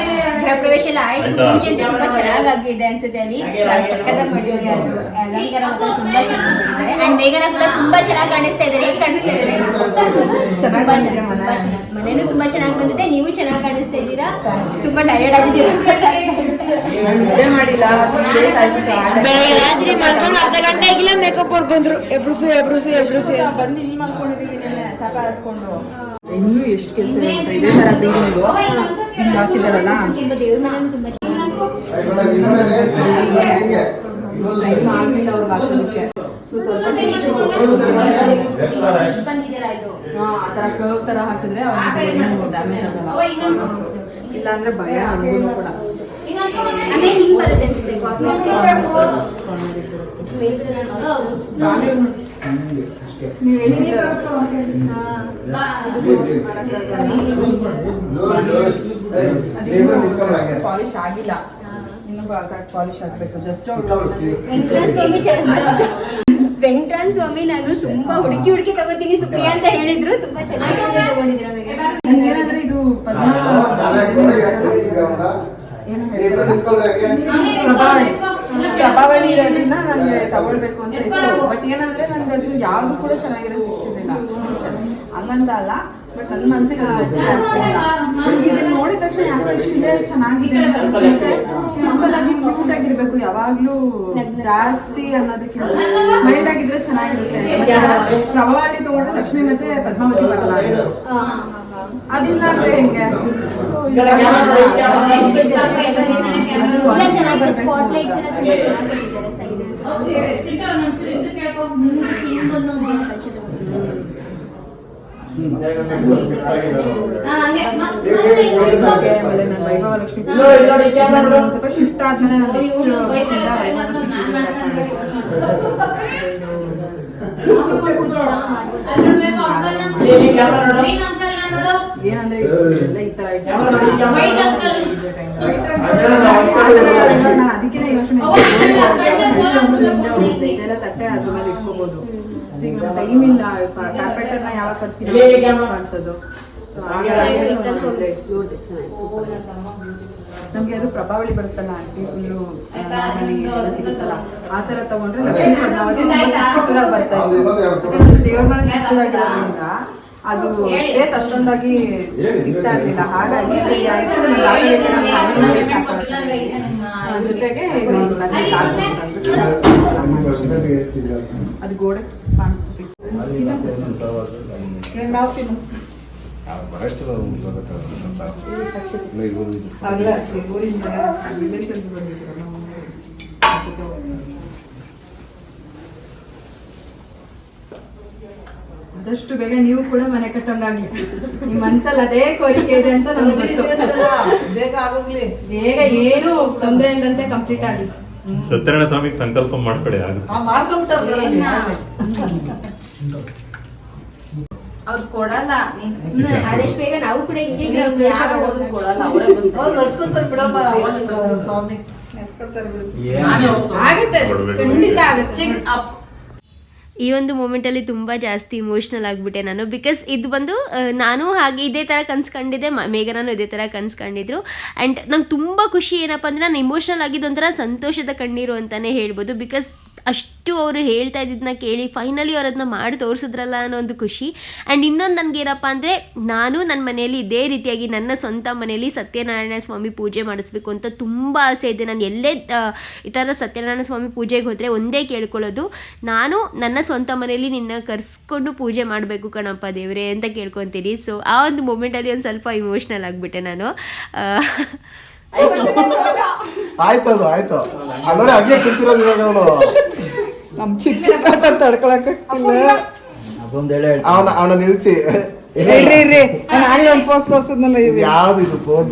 ಗೃಹ ಪ್ರವೇಶ ಎಲ್ಲ ಆಯ್ತು. ಪೂಜೆ ಅಂತ ತುಂಬಾ ಚೆನ್ನಾಗಾಗಿದೆ ಅನ್ಸುತ್ತೆ ಅಲ್ಲಿ. ಸಕ್ಕತ್ತಾಗಿ ಮಾಡಿದ್ದಾರೆ ಅದು ಅಲಂಕಾರ ಮಾತ್ರ ತುಂಬಾ ಚೆನ್ನಾಗಿ ಮಾಡಿದ್ದಾರೆ ಅಂಡ್ ಮೇಘನ ಕೂಡ ತುಂಬಾ ಚೆನ್ನಾಗಿ ಕಾಣಿಸ್ತಾ ಇದ್ದಾರೆ ಹೇಗೆ ಕಾಣಿಸ್ತಾ ಇದ್ದಾರೆ ತುಂಬಾ ಚೆನ್ನಾಗಿ-. ಮನೇನು ತುಂಬಾ ಚೆನ್ನಾಗಿ ಬಂದಿದೆ. ನೀವು ಚೆನ್ನಾಗಿ ಕಾಣಿಸ್ತಾ ಇದ್ದೀರಾ? ತುಂಬಾ ಟಯರ್ಡ್ ಆಗಿದ್ದೀರಾ ಮಾಡಿಲ್ಲ. ಮಾಡ್ಕೊಂಡು ರಾತ್ರಿ ಮಲ್ಕೊಂಡು ಅರ್ಧ ಗಂಟೆ ಆಗಿಲ್ಲ ಮೇಕಪ್ ಅವ್ರು ಬಂದ್ರು ಎಬ್ರುಸು ಎಬ್ರುಸು ಎಬ್ರುಸು ಬಂದು ಇಲ್ಲಿ ಮಾಡ್ಕೊಂಡಿದ್ದೀನಿ ನೆನ್ನೆ ಹಾಸ್ಕೊಂಡು. ಇನ್ನೂ ಎಷ್ಟು ಕೆಲಸ ಇರುತ್ತೆ ಇದೇ ತರ ಬಿಲ್ಡಿಂಗು ಹಿಂಗ್ ಹಾಕಿದಾರಲ್ಲ ತುಂಬಾ ದೇವ್ರ ಮೇಲೆ ತುಂಬಾ ಟೈಮ್ ಆಗಿಲ್ಲ ಅವ್ರಿಗೆ ಹಾಕೋದಕ್ಕೆ ಸೊ ಸ್ವಲ್ಪ ಇದು. ಆ ಥರ ಕರ್ವ್ ಥರ ಹಾಕಿದ್ರೆ ಅವ್ರಿಗೆ ಡ್ಯಾಮೇಜ್ ಆಗಲ್ಲ ಇಲ್ಲ ಅಂದ್ರೆ ಭಯ ಆಗೋದು ಕೂಡ ಮೇಲ್ಗಡೆ ಪಾಲಿಶ್ ಆಗಿಲ್ಲ. ಇನ್ನು ಪಾಲಿಶ್ ಆಗಬೇಕು. ಜಸ್ಟ್ ವೆಂಕಟರಾಮ ಸ್ವಾಮಿ ಚೆನ್ನಾಗಿ ವೆಂಕಟರಾಮ ಸ್ವಾಮಿ ನಾನು ತುಂಬಾ ಹುಡುಕಿ ಹುಡುಕಿ ತಗೋತೀನಿ ಸುಪ್ರಿಯಾ ಅಂತ ಹೇಳಿದ್ರು. ತುಂಬಾ ಚೆನ್ನಾಗಿ ಏನಂದ್ರೆ ಇದು ಏನಂದ್ರೆ ಪ್ರಭಾವಳಿ ಇರೋದ್ರಿಂದ ನನಗೆ ತಗೊಳ್ಬೇಕು ಅಂತ ಇತ್ತು. ಬಟ್ ಏನಂದ್ರೆ ನನಗೆ ಅದು ಯಾವ್ದು ಕೂಡ ಚೆನ್ನಾಗಿರೋ ಸಿಕ್ತಿರ್ಲಿಲ್ಲ. ಹಂಗಂತ ಅಲ್ಲ ಬಟ್ ನನ್ನ ಮನ್ಸಿಗೆ ಇದನ್ನ ನೋಡಿದ ತಕ್ಷಣ ಯಾಕೋ ಶಿಲೆ ಚೆನ್ನಾಗಿದೆ ಅಂತ ಅನ್ಸುತ್ತೆ. ಸಿಂಪಲ್ ಆಗಿ ಕ್ಯೂಟ್ ಆಗಿರ್ಬೇಕು, ಯಾವಾಗ್ಲೂ ಜಾಸ್ತಿ ಅನ್ನೋದಕ್ಕೆ. ಮೈಂಡ್ ಆಗಿದ್ರೆ ಚೆನ್ನಾಗಿರುತ್ತೆ. ಪ್ರಭಾವಳಿ ತಗೊಂಡ್ರೆ ಲಕ್ಷ್ಮಿ ಮತ್ತೆ ಪದ್ಮಾವತಿ ಬರಲ್ಲ. ಅದಿಲ್ಲ ಅಂದ್ರೆ ಹೆಂಗೆ ಎಲ್ಲ ಚೆನ್ನಾಗಿದೆ ಸ್ಪಾಟ್ ಲೈಟ್ಸ್ ಎಲ್ಲ ತುಂಬಾ ಚೆನ್ನಾಗಿ ಕೊಟ್ಟಿದ್ದಾರೆ ಸೈಡ್ ಆಮೇಲೆ ನಾನು ವೈಭವ ಲಕ್ಷ್ಮಿ ಪೂಜೆ ಒಂದ್ ಸ್ವಲ್ಪ ಶಿಫ್ಟ್ ಆದ್ಮೇಲೆ ನಾನು ಏನಂದ್ರೆ ಎಲ್ಲ ಈ ತರ. ನಾನು ಅದಕ್ಕೆನೇ ಯೋಚನೆ ಇದೆಲ್ಲ ತಟ್ಟೆ ಅದ್ರ ಮೇಲೆ ಇಟ್ಕೋಬಹುದು ಸೊ ಈಗ ನಮ್ಗೆ ಟೈಮ್ ಇಲ್ಲ ಕಾರ್ಪೆಟರ್ನ ಯಾವ ಕರ್ಸಿ ಮಾಡಿಸೋದು. ನಮ್ಗೆ ಅದು ಪ್ರಭಾವಳಿ ಬರುತ್ತಲ್ಲ ಆಂಟಿ ಫುಲ್ಲು ಸಿಗುತ್ತಲ್ಲ. ಆ ತರ ತಗೊಂಡ್ರೆ ಚಿಕ್ಕ ಚಿಕ್ಕದಾಗಿ ಬರ್ತಾ ಇತ್ತು. ದೇವರ ನಮ್ದು ದೇವ್ರ ಮನೆ ಚಿಕ್ಕದಾಗಿರೋದ್ರಿಂದ ಅದು ಸ್ಪೇಸ್ ಅಷ್ಟೊಂದಾಗಿ ಸಿಗ್ತಾ ಇರಲಿಲ್ಲ. ಹಾಗಾಗಿ ಸರಿ ಆಯ್ತು. ಗೋಡೆ ಆ ಕಡೆ ಜನ ಮನೆಯಲ್ಲೇ place ಹಾಕೊಳ್ಳೋಕೆ ಅದ್ರ ಜೊತೆಗೆ ಇದು ನನ್ಗೆ ಸಾಕು ಅಂತ ಅಂದ್ಬಿಟ್ಟು ಅದು ಗೋಡೆ ಫಿಕ್ಸ್ ನಾವು ತಿನ್ನು ಅಲ್ಲ ಊರಿಂದ ರಿಲೇಷನ್ಸ್ ಬಂದಿದ್ರು ನಮ್ಮ ಮನೆಗೆ. ಅವ್ರ ಜೊತೆ ಹೋಗಿ. ಆದಷ್ಟು ಬೇಗ ನೀವು ಕೂಡ ಮನೆ ಕಟ್ಟಂಗಾಗ್ಲಿ ನಿಮ್ ಮನ್ಸಲ್ಲಿ ಅದೇ ಕೋರಿಕೆ ಇದೆ ಅಂತ ನಮ್ಗೆ ಗೊತ್ತು. ಬೇಗ ಆಗೋಗ್ಲಿ. ಬೇಗ ಏನು ತೊಂದ್ರೆ ಇಲ್ಲದಂತೆ ಕಂಪ್ಲೀಟ್ ಆಗ್ಲಿ ಸತ್ಯನಾರಾಯಣ ಸ್ವಾಮಿಗೆ ಸಂಕಲ್ಪ ಮಾಡ್ಕೊಳ್ಳಿ ಆಗುತ್ತೆ. ಆ ಮಾಡ್ಕೊಂಬಿಟ್ಟಾರೆ ಅವ್ರು ಕೊಡಲ್ಲ. ಆದಷ್ಟು ಬೇಗ ನಾವು ಕೂಡ ಹಿಂಗೆ ಯಾರು ಹೋದ್ರು ಕೊಡಲ್ಲ ಅವರೇ ಅವ್ರು ನಡ್ಸ್ಕೊಂತಾರೆ ಬಿಡಮ್ಮ ಸ್ವಾಮಿ ಆಗುತ್ತೆ. ಖಂಡಿತ ಆಗುತ್ತೆ. ಈ ಒಂದು ಮೂಮೆಂಟಲ್ಲಿ ತುಂಬ ಜಾಸ್ತಿ ಇಮೋಷ್ನಲ್ ಆಗಿಬಿಟ್ಟೆ ನಾನು. ಬಿಕಾಸ್ ಇದು ಬಂದು ನಾನು ಹಾಗೆ ಇದೇ ಥರ ಕನ್ಸ್ಕೊಂಡಿದ್ದೆ ಮೇಘನಾನು ಇದೇ ಥರ ಕನ್ಸ್ಕೊಂಡಿದ್ರು ಆ್ಯಂಡ್ ನಂಗೆ ತುಂಬ ಖುಷಿ ಏನಪ್ಪ ಅಂದರೆ ನಾನು ಇಮೋಷ್ನಲ್ ಆಗಿದ್ದು ಒಂಥರ ಸಂತೋಷದ ಕಣ್ಣೀರು ಅಂತಲೇ ಹೇಳ್ಬೋದು. ಬಿಕಾಸ್ ಅಷ್ಟು ಅವರು ಹೇಳ್ತಾ ಇದ್ದಿದ್ದನ್ನ ಕೇಳಿ ಫೈನಲಿ ಅವ್ರು ಅದನ್ನ ಮಾಡಿ ತೋರಿಸಿದ್ರಲ್ಲ ಅನ್ನೋ ಒಂದು ಖುಷಿ. ಆ್ಯಂಡ್ ಇನ್ನೊಂದು ನನಗೆ ಅಂದರೆ ನಾನು ನನ್ನ ಮನೆಯಲ್ಲಿ ಇದೇ ರೀತಿಯಾಗಿ ನನ್ನ ಸ್ವಂತ ಮನೆಯಲ್ಲಿ ಸತ್ಯನಾರಾಯಣ ಸ್ವಾಮಿ ಪೂಜೆ ಮಾಡಿಸ್ಬೇಕು ಅಂತ ತುಂಬ ಆಸೆ ಇದೆ. ನಾನು ಎಲ್ಲೇ ಈ ಥರ ಸತ್ಯನಾರಾಯಣ ಸ್ವಾಮಿ ಪೂಜೆಗೆ ಹೋದರೆ ಒಂದೇ ಕೇಳ್ಕೊಳ್ಳೋದು, ನಾನು ನನ್ನ ಸ್ವಂತ ಮನೆಯಲ್ಲಿ ನಿನ್ನ ಕರೆಸ್ಕೊಂಡು ಪೂಜೆ ಮಾಡಬೇಕು ಕಣಪ್ಪ ದೇವರೇ ಅಂತ ಕೇಳ್ಕೊತೀನಿ. ಸೊ ಆ ಒಂದು ಮೂಮೆಂಟಲ್ಲಿ ಒಂದು ಸ್ವಲ್ಪ ಇಮೋಷ್ನಲ್ ಆಗಿಬಿಟ್ಟೆ ನಾನು. ಆಯ್ತು ಅದು, ಆಯ್ತು. ನಮ್ ಚಿಕ್ಕ ಕಾಟ ಅವನ ಅವನ ನಿಲ್ಸಿ. ನಾನೇ ಒಂದು ಫೋಸ್ ಯಾವ್ದು ಇದು ಫೋಸ್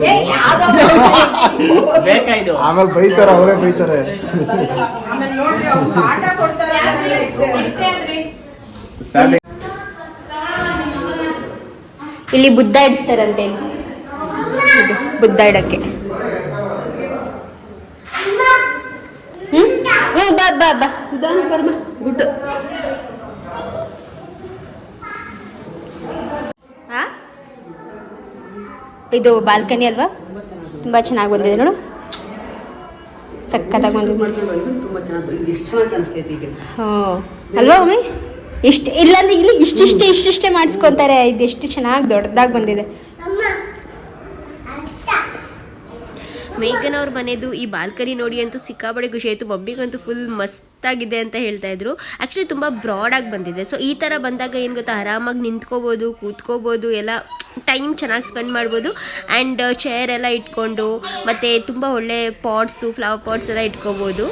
ಆಮೇಲೆ ಬೈತಾರೆ ಅವರೇ ಬೈತಾರೆ. ಇಲ್ಲಿ ಬುದ್ಧ ಇಡ್ಸ್ತಾರಂತೆ. ಬುದ್ಧ ಇಡಕ್ಕೆ. ಬಾ ಬಾ ಬಾ. ಬರ್ಮ ಗುಡ್ ಇದು ಬಾಲ್ಕನಿ ಅಲ್ವಾ? ತುಂಬ ಚೆನ್ನಾಗಿ ಬಂದಿದೆ ನೋಡು. ಸಕ್ಕತ್ತಾಗಿ ಬಂದಿದೆ. ಅಲ್ವಾ ಒಮ್ಮೆ ಇಷ್ಟು ಇಲ್ಲಾಂದ್ರೆ ಇಲ್ಲಿ ಇಷ್ಟಿಷ್ಟೇ ಇಷ್ಟಿಷ್ಟೇ ಮಾಡಿಸ್ಕೊತಾರೆ. ಇದು ಎಷ್ಟು ಚೆನ್ನಾಗಿ ದೊಡ್ಡದಾಗಿ ಬಂದಿದೆ. ಮೇಘನ್ ಅವ್ರ ಮನೆದು ಈ ಬಾಲ್ಕನಿ ನೋಡಿ ಅಂತೂ ಸಿಕ್ಕಾಬಡೆ ಖುಷಿ ಆಯಿತು. ಬಬ್ಬಿಗಂತೂ ಫುಲ್ ಮಸ್ತಾಗಿದೆ ಅಂತ ಹೇಳ್ತಾ ಇದ್ರು. ಆ್ಯಕ್ಚುಲಿ ತುಂಬ ಬ್ರಾಡಾಗಿ ಬಂದಿದೆ. ಸೊ ಈ ಥರ ಬಂದಾಗ ಏನು ಗೊತ್ತಾ? ಆರಾಮಾಗಿ ನಿಂತ್ಕೋಬೋದು ಕೂತ್ಕೋಬೋದು ಎಲ್ಲ ಟೈಮ್ ಚೆನ್ನಾಗಿ ಸ್ಪೆಂಡ್ ಮಾಡ್ಬೋದು. ಆ್ಯಂಡ್ ಚೇರ್ ಎಲ್ಲ ಇಟ್ಕೊಂಡು ಮತ್ತು ತುಂಬ ಒಳ್ಳೆ ಪಾಟ್ಸು ಫ್ಲವರ್ ಪಾಟ್ಸ್ ಎಲ್ಲ ಇಟ್ಕೋಬೋದು.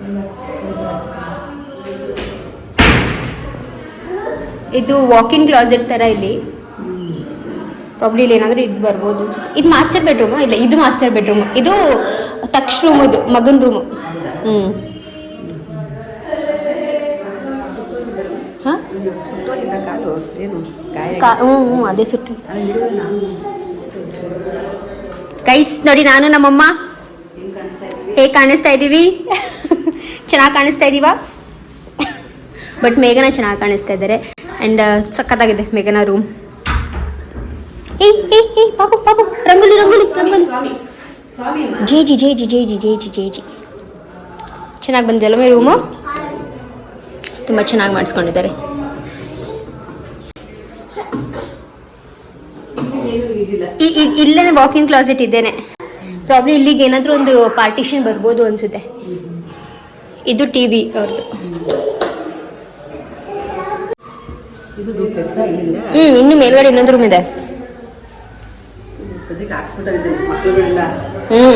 ಹ್ಞೂ ಇದು ವಾಕಿಂಗ್ ಕ್ಲಾಸೆಟ್ ಥರ ಇಲ್ಲಿ. ಪ್ರಾಬ್ಲಿ ಇಲ್ಲಿ ಏನಾದರೂ ಇದು ಬರ್ಬೋದು. ಇದು ಮಾಸ್ಟರ್ ಬೆಡ್ರೂಮು ಇಲ್ಲ ಇದು ಮಾಸ್ಟರ್ ಬೆಡ್ರೂಮು ಇದು ತಕ್ಷ ರೂಮ್ ಇದು ಮಗನ ರೂಮು ಹ್ಞೂ ಹ್ಞೂ ಹ್ಞೂ ಅದೇ ಸುಟ್ಟು ಕೈಸ್ ನೋಡಿ ನಾನು ನಮ್ಮಮ್ಮ. ಹೇಗೆ ಕಾಣಿಸ್ತಾ ಇದ್ದೀವಿ? [laughs] ಚೆನ್ನಾಗಿ ಕಾಣಿಸ್ತಾ ಇದ್ದೀವಾ ಬಟ್ [laughs] ಮೇಘನ ಚೆನ್ನಾಗಿ ಕಾಣಿಸ್ತಾ ಇದ್ದಾರೆ. ಆ್ಯಂಡ್ ಸಖತ್ತಾಗಿದೆ ಮೇಘನ ರೂಮ್ ಏ ಏ ಪಾಪು ಪಾಪು. ರಂಗೋಲಿ ರಂಗೋಲಿ ಜೇ ಜಿ ಜೇ ಜಿ ಜೇ ಜಿ ಜೇ ಜಿ, ಜೇ ಚೆನ್ನಾಗಿ ಬಂದಿದೆ ಮೇ ರೂಮು ತುಂಬ ಚೆನ್ನಾಗಿ ಮಾಡಿಸ್ಕೊಂಡಿದ್ದಾರೆ. ಇಲ್ಲೇ ವಾಕಿಂಗ್ ಕ್ಲಾಸೆಟ್ ಇದ್ದೇನೆ. ಪ್ರಾಬ್ಲಿ ಇಲ್ಲಿಗೆ ಏನಾದರೂ ಒಂದು ಪಾರ್ಟಿಷನ್ ಬರ್ಬೋದು ಅನಿಸುತ್ತೆ. ಇದು ಟಿ ವಿ ಅವ್ರದ್ದು ಇದು ಡೂಪ್ಲೆಕ್ಸಾ ಇಲ್ಲಿಂದ. ಹ್ಞೂ ಇನ್ನು ಮೇಲ್ಗಡೆ ಇನ್ನೊಂದು ರೂಮ್ ಇದೆ. ಸದ್ಯಕ್ಕೆ ಹಾಕ್ಸ್ಬಿಟ್ಟಿದ್ದೆ ಮಕ್ಕಳುಗಳೆಲ್ಲ. ಹ್ಞೂ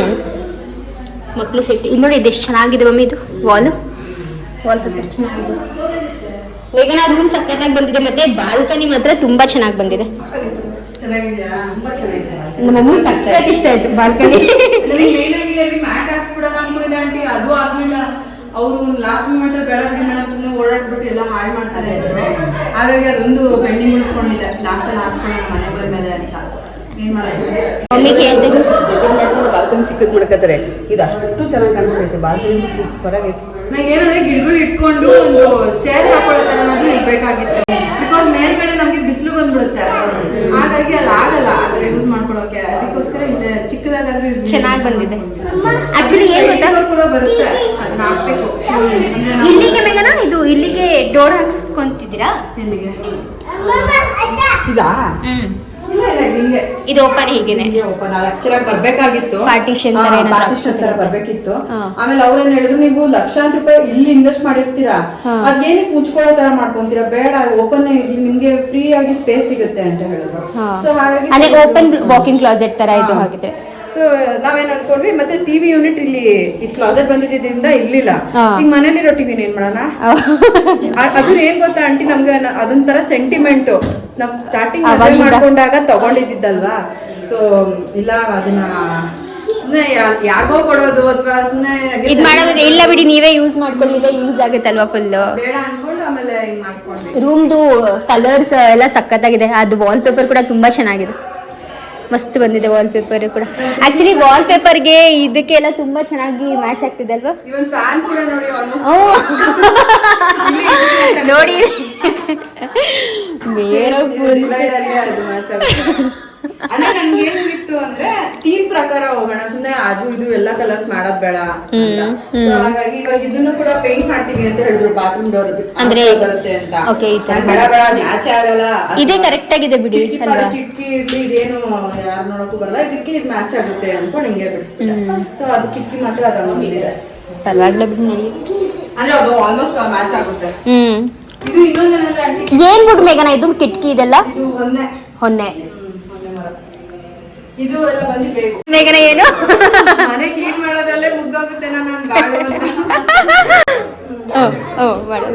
ಮಕ್ಕಳು ಸೆಟ್ ಇದು ನೋಡಿ ಇದೆಷ್ಟು ಚೆನ್ನಾಗಿದೆ ಮಮ್ಮಿ ಇದು ವಾಲ್ ವಾಲ್ ಪೇಪರ್ ಚೆನ್ನಾಗಿದೆ. ವೇಗನ ರೂಮ್ ಸಕ್ಕತ್ತಾಗಿ ಬಂದಿದೆ ಮತ್ತೆ ಬಾಲ್ಕನಿ ಮಾತ್ರ ತುಂಬಾ ಚೆನ್ನಾಗಿ ಬಂದಿದೆ. ನಮ್ಮ ಸಕ್ಕತ್ ಇಷ್ಟ ಆಯ್ತು ಬಾಲ್ಕನಿ [laughs] ನನಗೆ ಮೇನ್ ಆಗಿ ಅಲ್ಲಿ ಮ್ಯಾಟ್ ಹಾಕ್ಸ್ಬಿಡೋಣ ಅನ್ಕೊಂಡಿದ್ದೆ ಆಂಟಿ ಅದು ಆಗ್ಲಿಲ್ಲ ಅವರು ಲಾಸ್ಟ್ ಮೂಮೆಂಟ್ ಅಲ್ಲಿ ಬೇಡ ಬಿಡಿ ಮೇಡಮ್ ಸುಮ್ಮನೆ ಓಡಾಡ್ಬಿಟ್ಟು ಎಲ್ಲ ಹಾಳು ಮಾಡ್ತಾರೆ ಇದ್ರೆ ಹಾಗಾಗಿ ಅದೊಂದು ಪೆಂಡಿಂಗ್ ಉಳಿಸ್ಕೊಂಡಿದ್ದೆ ಲಾಸ್ಟ್ ಅಲ್ಲಿ ಹಾಕ್ಸ್ಕೊಳ್ಳೋಣ ಮನೆ ಬಂದ್ಮೇಲೆ ಅಂತ. ಏನ್ ಮಾಡೋದು? ಮಮ್ಮಿಗೆ ಬಾಲ್ಕನಿ ಚಿಕ್ಕದ್ ಮಾಡ್ಕೋತಾರೆ ಇದು ಅಷ್ಟು ಚೆನ್ನಾಗಿ ಕಾಣಿಸ್ತೈತೆ ಬಾಲ್ಕನಿ ಸೂಪರ್ ಆಗೈತೆ ನಂಗೆ ಏನಂದ್ರೆ ಗಿಡಗಳು ಇಟ್ಕೊಂಡು ಒಂದು ಚೇರ್ ಹಾಕೊಳ್ಳೋ ತರ ಏನಾದ್ರು ಇರ್ಬೇಕಾಗಿತ್ತು. ಬಿಕಾಸ್ ಮೇಲ್ಗಡೆ ನಮಗೆ ಬಿಸಿಲು ಬಂದ್ಬಿಡುತ್ತೆ. ಹಾಗಾಗಿ ಅಲ್ಲಿ ಆಗಲ್ಲ. ಅದ್ರ ಯೂಸ್ ಮಾಡ್ಕೊಳ್ಳೋಕೆ. ಅದಕ್ಕೋಸ್ಕರ ಚಿಕ್ಕದಾಗಾದ್ರೂ ಚೆನ್ನಾಗಿ ಬಂದಿದೆ. ಆಕ್ಚುಲಿ ಏನು ಗೊತ್ತಾ? ಕೂಡ ಬರುತ್ತೆ. ಅದನ್ನ ಹಾಕ್ಬೇಕು ಇಲ್ಲಿಗೆ ಮೇಘನ ಇದು ಇಲ್ಲಿಗೆ ಡೋರ್ ಹಾಕ್ಸ್ಕೊಂತಿದ್ದೀರಾ? ಇಲ್ಲಿಗೆ. ಇದಾ ಹ್ಮ್. ಇಲ್ಲ ಇಲ್ಲ ಹಿಂಗೆ. ಇದು ಓಪನ್ ಹೀಗೇನೆ. ಹಿಂಗೆ ಓಪನ್ ಆಕ್ಚುಲ್ ಬರ್ಬೇಕಾಗಿತ್ತು. ಪಾರ್ಟಿಷನ್ ಪಾರ್ಟಿಷನ್ ತರ. ಬರ್ಬೇಕಿತ್ತು. ಆಮೇಲೆ ಅವ್ರೇನ್ ಹೇಳಿದ್ರು ನೀವು ಲಕ್ಷಾಂತರ ರೂಪಾಯಿ ಇಲ್ಲಿ ಇನ್ವೆಸ್ಟ್ ಮಾಡಿರ್ತೀರಾ? ಅದ್ ಅದೇನಕ್ಕೆ ಮುಚ್ಕೊಳ್ಳೋ ತರ ಮಾಡ್ಕೊಂತೀರಾ? ಬೇಡ ಓಪನ್ ಇರ್ಲಿ ನಿಮ್ಗೆ ಫ್ರೀ ಆಗಿ ಸ್ಪೇಸ್ ಸಿಗುತ್ತೆ ಅಂತ ಹೇಳಿದ್ರು. ಸೊ ಹಾಗಾಗಿ ಅದೇ ಓಪನ್ ವಾಕಿಂಗ್ ಕ್ಲಾಸೆಟ್ ತರ ಇದು. ಹಾಗಿದ್ರೆ. ಸೊ ನಾವೇನ್ ಅನ್ಕೊಂಡ್ವಿ ಮತ್ತೆ ಟಿವಿ ಯೂನಿಟ್ ಇಲ್ಲಿ ಈ ಕ್ಲಾಸೆಟ್ ಬಂದಿದ್ದರಿಂದ ಇರ್ಲಿಲ್ಲ. ಈಗ ಮನೇಲಿರೋ ಟಿವಿ ಏನ್ ಮಾಡೋಣ? ಅದು ಏನ್ ಗೊತ್ತಾ ಆಂಟಿ ನಮ್ಗೆ ಅದೊಂಥರ ಸೆಂಟಿಮೆಂಟ್ ನಮ್ ಸ್ಟಾರ್ಟಿಂಗ್. ಮಾಡ್ಕೊಂಡಾಗ ತಗೊಂಡಿದ್ದಲ್ವಾ ಸೊ ಇಲ್ಲ ಅದನ್ನ ಸುಮ್ನೆ ಯಾ- ಯಾರ್ಗೋ ಕೊಡೋದು ಅಥವಾ ಸುಮ್ನೆ ಇದ್ ಮಾಡೋದ್ರೆ ಇಲ್ಲ ಬಿಡಿ ನೀವೇ ಯೂಸ್ ಮಾಡ್ಕೊಳ್ಳಿ ಯೂಸ್ ಯೂಸ್ ಆಗುತ್ತಲ್ವಾ ಫುಲ್ ಬೇಡ ಅನ್ಕೊಂಡು ಆಮೇಲೆ ಹಿಂಗ್ ರೂಮ್ದು ಕಲರ್ಸ್ ಎಲ್ಲ ಸಖತ್ತಾಗಿದೆ. ಅದು ವಾಲ್ ಪೇಪರ್ ಕೂಡ ತುಂಬಾ ಚೆನ್ನಾಗಿದೆ. ಮಸ್ತ್ ಬಂದಿದೆ ವಾಲ್ ಪೇಪರ್ ಕೂಡ. ಆಕ್ಚುಲಿ ವಾಲ್ ಪೇಪರ್ಗೆ ಇದಕ್ಕೆಲ್ಲ ತುಂಬಾ ಚೆನ್ನಾಗಿ ಮ್ಯಾಚ್ ಆಗ್ತಿದೆ ಅಲ್ವಾ? ನೋಡಿ ಆಲ್ಮೋಸ್ಟ್ ಅಂದ್ರೆ ನನ್ಗೆ ಏನಿತ್ತು ಅಂದ್ರೆ ಥೀಮ್ ಪ್ರಕಾರ ಹೋಗೋಣ. ಸುಮ್ನೆ ಅದು ಇದು ಎಲ್ಲ ಕಲರ್ಸ್ ಮಾಡೋದ್ ಬೇಡ ಅಂತ. ಹಾಗಾಗಿ ಇವಾಗ ಇದನ್ನು ಕೂಡ ಪೇಂಟ್ ಮಾಡ್ತೀವಿ ಅಂತ ಹೇಳಿದ್ರು ಬಾತ್ರೂಮ್ ಡೋರ್ ಅಂದ್ರೆ- ಬರುತ್ತೆ ಅಂತ. ಓಕೆ ಈ ತರ. ಬೇಡ ಬೇಡ ಮ್ಯಾಚ್ ಆಗಲ್ಲ. ಇದೇ ಕರೆಕ್ಟ್ ಆಗಿದೆ ಬಿಡಿ ಕಿಟಕಿ ಅಲ್ವಾ? ಕಿಟಕಿ ಇರ್ಲಿ ಇದೇನು ಯಾರು ನೋಡಕ್ಕೂ ಬರಲ್ಲ. ಇದಕ್ಕೆ ಇದು ಮ್ಯಾಚ್ ಆಗುತ್ತೆ ಅನ್ಕೊಂಡು ಹಿಂಗೆ ಬಿಡಿಸ್ಬಿಟ್ಟೆ. ಸೊ ಅದು ಕಿಟಕಿ ಮಾತ್ರ ಅದು ಹಂಗಿದೆ ಪರವಾಗಿಲ್ಲ ಬಿಡಿ. ನೋಡಿ ಅಂದ್ರೆ ಅದು ಆಲ್ಮೋಸ್ಟ್ ಮ್ಯಾಚ್ ಆಗುತ್ತೆ. ಹ್ಮ್. ಇದು ಇನ್ನೊಂದೇನಂದ್ರೆ ಏನ್ ಬಿಡು ಮೇಘನ ಇದು ಕಿಟಕಿ ಇದೆಲ್ಲ? ಹೊನ್ನೆ. ಹೊನ್ನೆ. ಇದು ಎಲ್ಲ ಬಂದಿಬೇಕು ಮೇಘನ ಏನು? ಮನೆ ಕ್ಲೀನ್ ಮಾಡೋದ್ರಲ್ಲೇ ಮುಗ್ದೋಗುತ್ತೆ ನಾನು ಗಾಡು ಅಂತ. ಓ ಓ ಮಾಡು